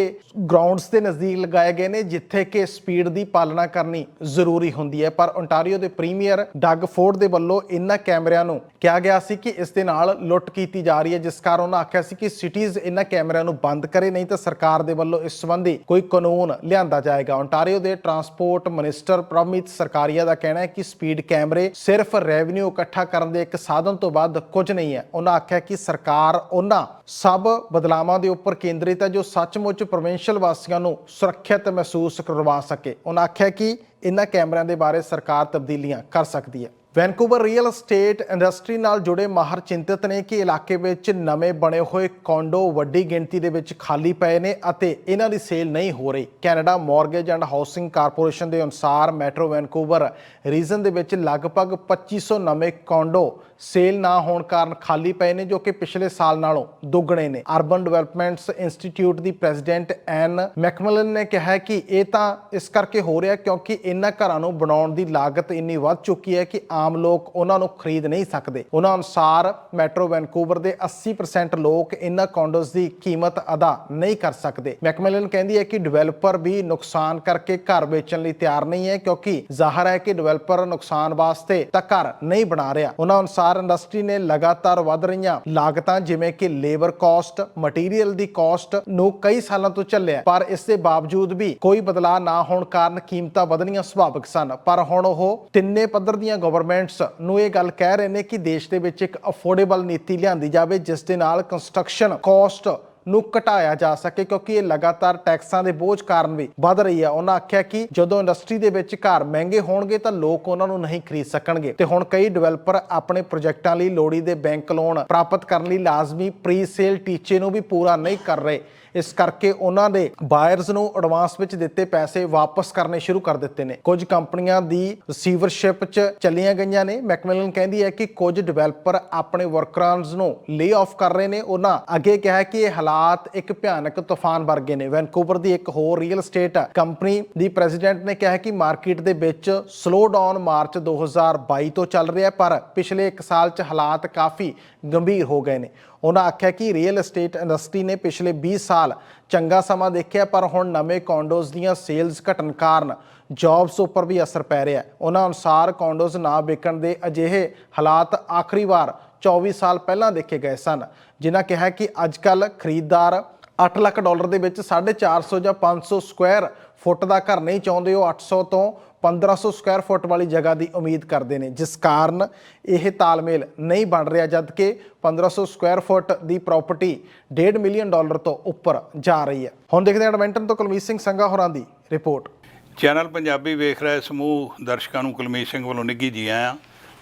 ਗਰਾਊਂਡਸ ਦੇ ਨਜ਼ਦੀਕ ਲਗਾਏ ਗਏ ਨੇ, ਜਿੱਥੇ ਕਿ ਸਪੀਡ ਦੀ ਪਾਲਣਾ ਕਰਨੀ ਜ਼ਰੂਰੀ ਹੁੰਦੀ ਹੈ। ਪਰ ਓਨਟਾਰੀਓ ਦੇ ਪ੍ਰੀਮੀਅਰ ਡੱਗ ਫੋਰਡ ਦੇ ਵੱਲੋਂ ਇਹਨਾਂ ਕੈਮਰਿਆਂ ਨੂੰ ਕਿਹਾ ਗਿਆ ਸੀ ਕਿ ਇਸ ਦੇ ਨਾਲ ਲੁੱਟ ਕੀਤੀ ਜਾ ਰਹੀ ਹੈ, ਜਿਸ ਕਾਰਨ ਉਹਨਾਂ ਆਖਿਆ ਸੀ ਕਿ ਸਿਟੀਜ਼ ਇਹਨਾਂ ਕੈਮਰਿਆਂ ਨੂੰ ਬੰਦ ਕਰੇ, ਨਹੀਂ ਤਾਂ ਸਰਕਾਰ ਦੇ ਵੱਲੋਂ ਇਸ ਸੰਬੰਧੀ ਕੋਈ ਕਾਨੂੰਨ ਲਿਆਂਦਾ ਜਾਏਗਾ। ਓਨਟਾਰੀਓ ਦੇ ਟਰਾਂਸਪੋਰਟ ਮਿਨਿਸਟਰ ਪ੍ਰਮਿਤ ਸਰਕਾਰੀਆ ਦਾ ਕਹਿਣਾ ਹੈ ਕਿ ਸਪੀਡ ਕੈਮਰੇ ਸਿਰਫ ਰੈਵਨਿਊ ਇਕੱਠਾ ਕਰਨ ਦੇ ਇੱਕ ਸਾਧਨ ਤੋਂ ਵੱਧ ਕੁਝ ਨਹੀਂ ਹੈ। ਉਹਨਾਂ ਆਖਿਆ ਕਿ ਸਰਕਾਰ ਉਹਨਾਂ ਸਭ ਬਦਲਾਵਾਂ ਦੇ ਉੱਪਰ ਕੇਂਦਰਿਤ ਹੈ ਜੋ ਸੱਚਮੁੱਚ ਪ੍ਰੋਵਿੰਸ਼ੀਅਲ ਵਾਸੀਆਂ ਨੂੰ ਸੁਰੱਖਿਅਤ ਮਹਿਸੂਸ ਕਰਵਾ ਸਕੇ। ਉਹਨਾਂ ਆਖਿਆ ਕਿ ਇਹਨਾਂ ਕੈਮਰਿਆਂ ਦੇ ਬਾਰੇ ਸਰਕਾਰ ਤਬਦੀਲੀਆਂ ਕਰ ਸਕਦੀ ਹੈ। ਵੈਨਕੂਵਰ ਰੀਅਲ ਏਸਟੇਟ ਇੰਡਸਟਰੀ ਨਾਲ ਜੁੜੇ ਮਾਹਰ ਚਿੰਤਤ ਨੇ ਕਿ ਇਲਾਕੇ ਵਿੱਚ ਨਵੇਂ ਬਣੇ ਹੋਏ ਕੌਂਡੋ ਵੱਡੀ ਗਿਣਤੀ ਦੇ ਵਿੱਚ ਖਾਲੀ ਪਏ ਨੇ ਅਤੇ ਇਹਨਾਂ ਦੀ ਸੇਲ ਨਹੀਂ ਹੋ ਰਹੀ। Canada mortgage and housing corporation ਦੇ ਅਨੁਸਾਰ ਮੈਟਰੋ ਵੈਨਕੂਵਰ ਰੀਜਨ ਦੇ ਵਿੱਚ ਲਗਭਗ 2500 ਨਵੇਂ ਕੌਂਡੋ ਸੇਲ ਨਾ ਹੋਣ ਕਾਰਨ ਖਾਲੀ ਪਏ ਨੇ ਜੋ ਕਿ ਪਿਛਲੇ ਸਾਲ ਨਾਲੋਂ ਦੁੱਗਣੇ ਨੇ। ਅਰਬਨ ਡਿਵੈਲਪਮੈਂਟਸ ਇੰਸਟੀਚਿਊਟ ਦੀ ਪ੍ਰੈਜ਼ੀਡੈਂਟ ਐਨ ਮੈਕਮਲਨ ਨੇ ਕਿਹਾ ਕਿ ਇਹ ਤਾਂ ਇਸ ਕਰਕੇ ਹੋ ਰਿਹਾ ਕਿਉਂਕਿ ਇਹਨਾਂ ਘਰਾਂ ਨੂੰ ਬਣਾਉਣ ਦੀ ਲਾਗਤ ਇੰਨੀ ਵੱਧ ਚੁੱਕੀ ਹੈ ਕਿ ਆਮ ਲੋਕ ਉਹਨਾਂ ਨੂੰ ਖਰੀਦ ਨਹੀਂ ਸਕਦੇ। ਉਹਨਾਂ ਅਨੁਸਾਰ ਮੈਟਰੋ ਵੈਨਕੂਵਰ ਦੇ 80% ਲੋਕ ਇਹਨਾਂ ਕੌਂਡੋਜ਼ ਦੀ ਕੀਮਤ ਅਦਾ ਨਹੀਂ ਕਰ ਸਕਦੇ। ਮੈਕਮਲਨ ਕਹਿੰਦੀ ਹੈ ਕਿ ਡਿਵੈਲਪਰ ਵੀ ਨੁਕਸਾਨ ਕਰਕੇ ਘਰ ਵੇਚਣ ਲਈ ਤਿਆਰ ਨਹੀਂ ਹੈ ਕਿਉਂਕਿ ਜ਼ਾਹਰ ਹੈ ਕਿ ਡਿਵੈਲਪਰ ਨੁਕਸਾਨ ਵਾਸਤੇ ਤਾਂ ਘਰ ਨਹੀਂ ਬਣਾ ਰਿਹਾ। ਉਹਨਾਂ ਅਨੁਸਾਰ ਇੰਡਸਟਰੀ ਨੇ ਲਗਾਤਾਰ ਵਧ ਰਹੀਆਂ ਲਾਗਤਾਂ, ਜਿਵੇਂ ਕਿ ਲੇਬਰ ਕਾਸਟ ਮਟੀਰੀਅਲ ਦੀ ਕਾਸਟ ਨੂੰ ਕਈ ਸਾਲਾਂ ਤੋਂ ਚੱਲਿਆ ਪਰ ਇਸ ਦੇ ਬਾਵਜੂਦ ਵੀ ਕੋਈ ਬਦਲਾਅ ਨਾ ਹੋਣ ਕਾਰਨ ਕੀਮਤਾਂ ਵਧਣੀਆਂ ਸੁਭਾਵਿਕ ਸਨ। ਪਰ ਹੁਣ ਉਹ ਤਿੰਨੇ ਪੱਧਰ ਦੀਆਂ ਗਵਰਨਮੈਂਟਸ ਨੂੰ ਇਹ ਗੱਲ ਕਹਿ ਰਹੇ ਨੇ ਕਿ ਦੇਸ਼ ਦੇ ਵਿੱਚ ਇੱਕ ਅਫੋਰਡੇਬਲ ਨੀਤੀ ਲਿਆਂਦੀ ਜਾਵੇ, ਜਿਸ ਦੇ ਨਾਲ ਕੰਸਟਰਕਸ਼ਨ ਕਾਸਟ ਨੂੰ ਘਟਾਇਆ ਜਾ ਸਕੇ ਕਿਉਂਕਿ ਇਹ ਲਗਾਤਾਰ ਟੈਕਸਾਂ ਦੇ ਬੋਝ ਕਾਰਨ ਵੀ ਵੱਧ ਰਹੀ ਹੈ। ਉਹਨਾਂ ਆਖਿਆ ਕਿ ਜਦੋਂ ਇੰਡਸਟਰੀ ਦੇ ਵਿੱਚ ਘਰ ਮਹਿੰਗੇ ਹੋਣਗੇ ਤਾਂ ਲੋਕ ਉਹਨਾਂ ਨੂੰ ਨਹੀਂ ਖਰੀਦ ਸਕਣਗੇ। ਤੇ ਹੁਣ ਕਈ ਡਿਵੈਲਪਰ ਆਪਣੇ ਪ੍ਰੋਜੈਕਟਾਂ ਲਈ ਲੋੜੀ ਦੇ ਬੈਂਕ ਲੋਨ ਪ੍ਰਾਪਤ ਕਰਨ ਲਈ ਲਾਜ਼ਮੀ ਪ੍ਰੀ ਸੇਲ ਟੀਚੇ ਨੂੰ ਵੀ ਪੂਰਾ ਨਹੀਂ ਕਰ ਰਹੇ। ਇਸ ਕਰਕੇ ਉਹਨਾਂ ਦੇ ਬਾਇਰਸ ਨੂੰ ਐਡਵਾਂਸ ਵਿੱਚ ਦਿੱਤੇ ਪੈਸੇ ਵਾਪਸ ਕਰਨੇ ਸ਼ੁਰੂ ਕਰ ਦਿੱਤੇ ਨੇ। ਕੁਝ ਕੰਪਨੀਆਂ ਦੀ ਰਿਸੀਵਰਸ਼ਿਪ 'ਚ ਚੱਲੀਆਂ ਗਈਆਂ ਨੇ। ਮੈਕਮਿਲਨ ਕਹਿੰਦੀ ਹੈ ਕਿ ਕੁਝ ਡਿਵੈਲਪਰ ਆਪਣੇ ਵਰਕਰਾਂ ਨੂੰ ਲੇ ਆਫ ਕਰ ਰਹੇ ਨੇ। ਉਹਨਾਂ ਅੱਗੇ ਕਿਹਾ ਕਿ ਇਹ ਹਾਲਾਤ ਇੱਕ ਭਿਆਨਕ ਤੂਫਾਨ ਵਰਗੇ ਨੇ। ਵੈਨਕੂਵਰ ਦੀ ਇੱਕ ਹੋਰ ਰੀਅਲ ਸਟੇਟ ਕੰਪਨੀ ਦੀ ਪ੍ਰੈਜ਼ੀਡੈਂਟ ਨੇ ਕਿਹਾ ਕਿ ਮਾਰਕੀਟ ਦੇ ਵਿੱਚ ਸਲੋ ਡਾਊਨ ਮਾਰਚ 2022 ਤੋਂ ਚੱਲ ਰਿਹਾ ਪਰ ਪਿਛਲੇ 1 ਸਾਲ 'ਚ ਹਾਲਾਤ ਕਾਫੀ ਗੰਭੀਰ ਹੋ ਗਏ ਨੇ। ਉਹਨਾਂ ਆਖਿਆ ਕਿ ਰੀਅਲ ਏਸਟੇਟ ਇੰਡਸਟਰੀ ਨੇ ਪਿਛਲੇ 20 ਸਾਲ ਚੰਗਾ ਸਮਾਂ ਦੇਖਿਆ, ਪਰ ਹੁਣ ਨਵੇਂ ਕੌਂਡੋਜ਼ ਦੀਆਂ ਸੇਲਸ ਘਟਣ ਕਾਰਨ ਜੌਬਸ ਉੱਪਰ ਵੀ ਅਸਰ ਪੈ ਰਿਹਾ ਹੈ। ਉਹਨਾਂ ਅਨੁਸਾਰ ਕੌਂਡੋਜ਼ ਨਾ ਵਿਕਣ ਦੇ ਅਜਿਹੇ ਹਾਲਾਤ ਆਖਰੀ ਵਾਰ 24 ਸਾਲ ਪਹਿਲਾਂ ਦੇਖੇ ਗਏ ਸਨ, ਜਿਨ੍ਹਾਂ ਕਿਹਾ ਕਿ ਅੱਜਕੱਲ ਖਰੀਦਦਾਰ 8 ਲੱਖ ਡਾਲਰ ਦੇ ਵਿੱਚ 450 ਜਾਂ 500 ਸਕੁਅਰ ਫੁੱਟ ਦਾ ਘਰ ਨਹੀਂ ਚਾਹੁੰਦੇ, ਉਹ 800 ਤੋਂ 1500 ਸਕੁਅਰ ਫੁੱਟ ਵਾਲੀ ਜਗ੍ਹਾ ਦੀ ਉਮੀਦ ਕਰਦੇ ਨੇ, ਜਿਸ ਕਾਰਨ ਇਹ ਤਾਲਮੇਲ ਨਹੀਂ ਬਣ ਰਿਹਾ ਜਦ ਕਿ 1500 ਸਕੁਅਰ ਫੁੱਟ ਦੀ ਪ੍ਰਾਪਰਟੀ 1.5 ਮਿਲੀਅਨ ਡਾਲਰ ਤੋਂ ਉੱਪਰ ਜਾ ਰਹੀ ਹੈ। ਹੁਣ ਦੇਖਦੇ ਹਾਂ ਐਡਮਿੰਟਨ ਤੋਂ ਕੁਲਮੀਤ ਸਿੰਘ ਸੰਘਾ ਹੋਰਾਂ ਦੀ ਰਿਪੋਰਟ। ਚੈਨਲ ਪੰਜਾਬੀ ਵੇਖ ਰਹੇ ਸਮੂਹ ਦਰਸ਼ਕਾਂ ਨੂੰ ਕੁਲਮੀਤ ਸਿੰਘ ਵੱਲੋਂ ਨਿੱਘੀ ਜੀ ਆਇਆਂ।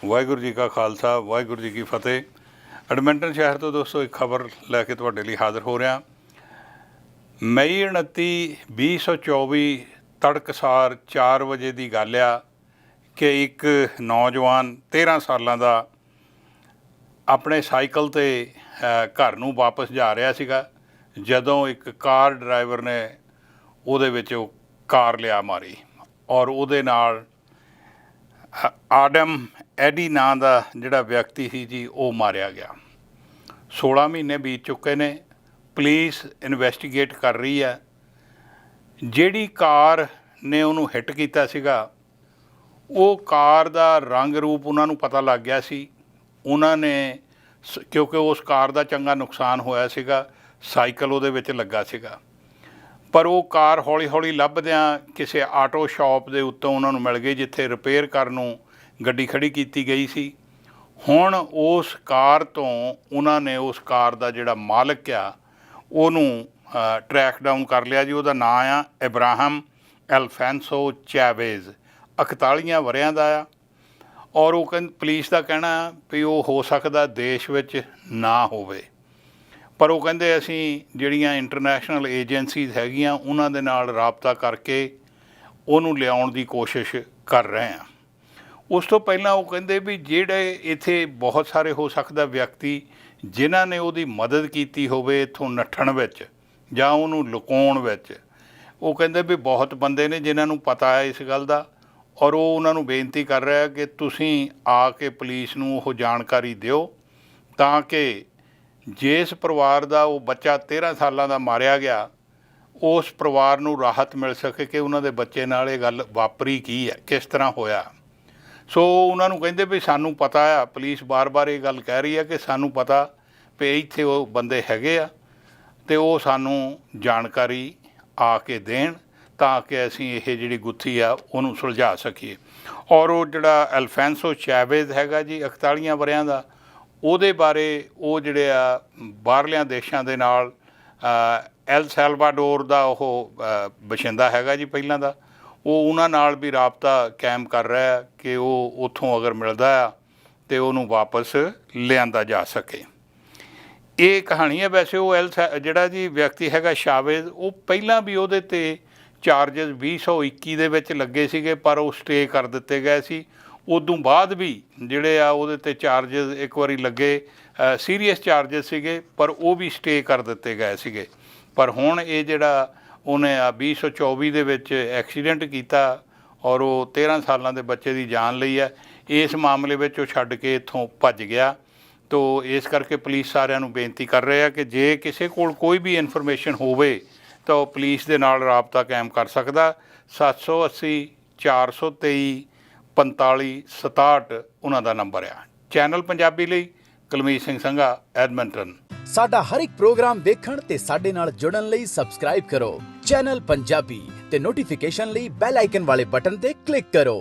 ਵਾਹਿਗੁਰੂ ਜੀ ਕਾ ਖਾਲਸਾ, ਵਾਹਿਗੁਰੂ ਜੀ ਕੀ ਫਤਿਹ। ਐਡਮਿੰਟਨ ਸ਼ਹਿਰ ਤੋਂ ਦੋਸਤੋ, ਇੱਕ ਖਬਰ ਲੈ ਕੇ ਤੁਹਾਡੇ ਲਈ ਹਾਜ਼ਰ ਹੋ ਰਿਹਾ। ਮਈ 29 2024 ਤੜਕਸਾਰ 4 ਵਜੇ ਦੀ ਗੱਲ ਆ ਕਿ ਇੱਕ ਨੌਜਵਾਨ 13 ਸਾਲਾਂ ਦਾ ਆਪਣੇ ਸਾਈਕਲ ਤੇ ਘਰ ਨੂੰ ਵਾਪਸ ਜਾ ਰਿਹਾ ਸੀਗਾ। ਜਦੋਂ ਇੱਕ ਕਾਰ ਡਰਾਈਵਰ ਨੇ ਉਹਦੇ ਵਿੱਚ ਉਹ ਕਾਰ ਲਿਆ ਮਾਰੀ ਔਰ ਉਹਦੇ ਨਾਲ ਆਡਮ ਐਡੀ ਨਾਂ ਦਾ ਜਿਹੜਾ ਵਿਅਕਤੀ ਸੀ ਜੀ, ਉਹ ਮਾਰਿਆ ਗਿਆ। 16 ਮਹੀਨੇ ਬੀਤ ਚੁੱਕੇ ਨੇ, ਪੁਲਿਸ ਇਨਵੈਸਟੀਗੇਟ ਕਰ ਰਹੀ ਹੈ ਜਿਹੜੀ ਕਾਰ ਨੇ ਉਹਨੂੰ ਹਿੱਟ ਕੀਤਾ ਸੀਗਾ, ਉਹ ਕਾਰ ਦਾ ਰੰਗ ਰੂਪ ਉਹਨਾਂ ਨੂੰ ਪਤਾ ਲੱਗ ਗਿਆ ਸੀ। ਉਹਨਾਂ ਨੇ ਸ- ਕਿਉਂਕਿ ਉਸ ਕਾਰ ਦਾ ਚੰਗਾ ਨੁਕਸਾਨ ਹੋਇਆ ਸੀਗਾ, ਸਾਈਕਲ ਉਹਦੇ ਵਿੱਚ ਲੱਗਾ ਸੀਗਾ। ਪਰ ਉਹ ਕਾਰ ਹੌਲੀ-ਹੌਲੀ ਲੱਭਦਿਆਂ ਕਿਸੇ ਆਟੋ ਸ਼ਾਪ ਦੇ ਉੱਤੋਂ ਉਹਨਾਂ ਨੂੰ ਮਿਲ ਗਈ, ਜਿੱਥੇ ਰਿਪੇਅਰ ਕਰਨ ਨੂੰ ਗੱਡੀ ਖੜੀ ਕੀਤੀ ਗਈ ਸੀ। ਹੁਣ ਉਸ ਕਾਰ ਤੋਂ ਉਹਨਾਂ ਨੇ ਉਸ ਕਾਰ ਦਾ ਜਿਹੜਾ ਮਾਲਕ ਆ, ਉਹਨੂੰ ਟਰੈਕ ਡਾਊਨ ਕਰ ਲਿਆ ਜੀ, ਉਹਦਾ ਨਾਂ ਆ ਇਬਰਾਹਿਮ ਐਲਫੈਂਸੋ ਚੈਵੇਜ਼। 41 ਵਰਿਆਂ ਦਾ ਆ। ਔਰ ਉਹ ਕਹਿੰਦੇ, ਪੁਲਿਸ ਦਾ ਕਹਿਣਾ ਵੀ ਉਹ ਹੋ ਸਕਦਾ ਦੇਸ਼ ਵਿੱਚ ਨਾ ਹੋਵੇ। ਪਰ ਉਹ ਕਹਿੰਦੇ, ਅਸੀਂ ਜਿਹੜੀਆਂ ਇੰਟਰਨੈਸ਼ਨਲ ਏਜੰਸੀਜ਼ ਹੈਗੀਆਂ, ਉਹਨਾਂ ਦੇ ਨਾਲ ਰਾਬਤਾ ਕਰਕੇ ਉਹਨੂੰ ਲਿਆਉਣ ਦੀ ਕੋਸ਼ਿਸ਼ ਕਰ ਰਹੇ ਹਾਂ। ਉਸ ਤੋਂ ਪਹਿਲਾਂ ਉਹ ਕਹਿੰਦੇ ਵੀ ਜਿਹੜੇ ਇੱਥੇ ਬਹੁਤ ਸਾਰੇ ਹੋ ਸਕਦਾ ਵਿਅਕਤੀ, ਜਿਨ੍ਹਾਂ ਨੇ ਉਹਦੀ ਮਦਦ ਕੀਤੀ ਹੋਵੇ ਇੱਥੋਂ ਨੱਠਣ ਵਿੱਚ ਜਾਂ ਉਹਨੂੰ ਲੁਕਾਉਣ ਵਿੱਚ। ਉਹ ਕਹਿੰਦੇ ਵੀ ਬਹੁਤ ਬੰਦੇ ਨੇ ਜਿਨ੍ਹਾਂ ਨੂੰ ਪਤਾ ਹੈ ਇਸ ਗੱਲ ਦਾ ਔਰ ਉਹ ਉਹਨਾਂ ਨੂੰ ਬੇਨਤੀ ਕਰ ਰਿਹਾ ਕਿ ਤੁਸੀਂ ਆ ਕੇ ਪੁਲਿਸ ਨੂੰ ਉਹ ਜਾਣਕਾਰੀ ਦਿਓ ਤਾਂ ਕਿ ਜਿਸ ਪਰਿਵਾਰ ਦਾ ਉਹ ਬੱਚਾ 13 ਸਾਲਾਂ ਦਾ ਮਾਰਿਆ ਗਿਆ, ਉਸ ਪਰਿਵਾਰ ਨੂੰ ਰਾਹਤ ਮਿਲ ਸਕੇ ਕਿ ਉਹਨਾਂ ਦੇ ਬੱਚੇ ਨਾਲ ਇਹ ਗੱਲ ਵਾਪਰੀ ਕੀ ਹੈ, ਕਿਸ ਤਰ੍ਹਾਂ ਹੋਇਆ। ਸੋ ਉਹਨਾਂ ਨੂੰ ਕਹਿੰਦੇ ਵੀ ਸਾਨੂੰ ਪਤਾ ਆ, ਪੁਲਿਸ ਬਾਰ-ਬਾਰ ਇਹ ਗੱਲ ਕਹਿ ਰਹੀ ਹੈ ਕਿ ਸਾਨੂੰ ਪਤਾ ਵੀ ਇੱਥੇ ਉਹ ਬੰਦੇ ਹੈਗੇ ਆ। ਤੇ ਉਹ ਸਾਨੂੰ ਜਾਣਕਾਰੀ ਆ ਕੇ ਦੇਣ ਤਾਂ ਕਿ ਅਸੀਂ ਇਹ ਜਿਹੜੀ ਗੁੱਥੀ ਆ ਉਹਨੂੰ ਸੁਲਝਾ ਸਕੀਏ। ਔਰ ਉਹ ਜਿਹੜਾ ਅਲਫੈਂਸੋ ਚੈਵੇਜ਼ ਹੈਗਾ ਜੀ 41 ਵਰਿਆਂ ਦਾ ਉਹਦੇ ਬਾਰੇ ਉਹ ਜਿਹੜੇ ਆ ਬਾਹਰਲਿਆਂ ਦੇਸ਼ਾਂ ਦੇ ਨਾਲ ਅ, ਐਲ ਸੈਲਵਾਡੋਰ ਦਾ ਉਹ ਅ, ਬਸ਼ਿੰਦਾ ਹੈਗਾ ਜੀ ਪਹਿਲਾਂ ਦਾ ਉਹ ਉਹਨਾਂ ਨਾਲ ਵੀ ਰਾਬਤਾ ਕਾਇਮ ਕਰ ਰਿਹਾ ਕਿ ਉਹ ਉੱਥੋਂ ਅਗਰ ਮਿਲਦਾ ਆ ਤੇ ਉਹਨੂੰ ਵਾਪਸ ਲਿਆਂਦਾ ਜਾ ਸਕੇ। ਇਹ ਕਹਾਣੀ ਹੈ ਵੈਸੇ ਉਹ ਐਲ ਜਿਹੜਾ ਜੀ ਵਿਅਕਤੀ ਹੈਗਾ ਸ਼ਾਵੇਦ ਉਹ ਪਹਿਲਾਂ ਵੀ ਉਹਦੇ ਤੇ ਚਾਰजेस 2021 ਦੇ ਵਿੱਚ ਲੱਗੇ ਸੀਗੇ, ਪਰ ਉਹ ਸਟੇ ਕਰ ਦਿੱਤੇ ਗਏ ਸੀ। ਉਦੋਂ ਬਾਅਦ ਵੀ ਜਿਹੜੇ ਆ ਉਹਦੇ ਤੇ ਚਾਰजेस ਇੱਕ ਵਾਰੀ ਲੱਗੇ ਸੀਰੀਅਸ ਚਾਰजेस ਸੀਗੇ, ਪਰ ਉਹ ਵੀ ਸਟੇ ਕਰ ਦਿੱਤੇ ਗਏ ਸੀਗੇ। ਪਰ ਹੁਣ ਇਹ ਜਿਹੜਾ ਉਹਨੇ ਆ 2024 ਦੇ ਵਿੱਚ ਐਕਸੀਡੈਂਟ ਕੀਤਾ ਔਰ ਉਹ 13 ਸਾਲਾਂ ਦੇ ਬੱਚੇ ਦੀ ਜਾਨ ਲਈ ਹੈ ਇਸ ਮਾਮਲੇ ਵਿੱਚ ਉਹ ਛੱਡ ਕੇ ਇੱਥੋਂ ਭੱਜ ਗਿਆ। ਤੋ ਇਸ ਕਰਕੇ ਪੁਲਿਸ ਸਾਰਿਆਂ ਨੂੰ ਬੇਨਤੀ ਕਰ ਰਹੇ ਆ ਕਿ ਜੇ ਕਿਸੇ ਕੋਲ ਕੋਈ ਵੀ ਇਨਫੋਰਮੇਸ਼ਨ ਹੋਵੇ, ਤਾਂ ਉਹ ਪੁਲਿਸ ਦੇ ਨਾਲ ਰਾਬਤਾ ਕਾਇਮ ਕਰ ਸਕਦਾ। 780 423 45 67 ਉਹਨਾਂ ਦਾ ਨੰਬਰ ਆ। ਚੈਨਲ ਪੰਜਾਬੀ ਲਈ ਕੁਲਮੀਤ ਸਿੰਘ ਸੰਘਾ, ਐਡਮਿੰਟਨ। ਸਾਡਾ ਹਰ ਇੱਕ ਪ੍ਰੋਗਰਾਮ ਦੇਖਣ ਤੇ ਸਾਡੇ ਨਾਲ ਜੁੜਨ ਲਈ ਸਬਸਕ੍ਰਾਈਬ ਕਰੋ। ਚੈਨਲ ਪੰਜਾਬੀ ਤੇ ਨੋਟੀਫਿਕੇਸ਼ਨ ਲਈ ਬੈਲ ਆਈਕਨ ਵਾਲੇ ਬਟਨ ਤੇ ਕਲਿੱਕ ਕਰੋ।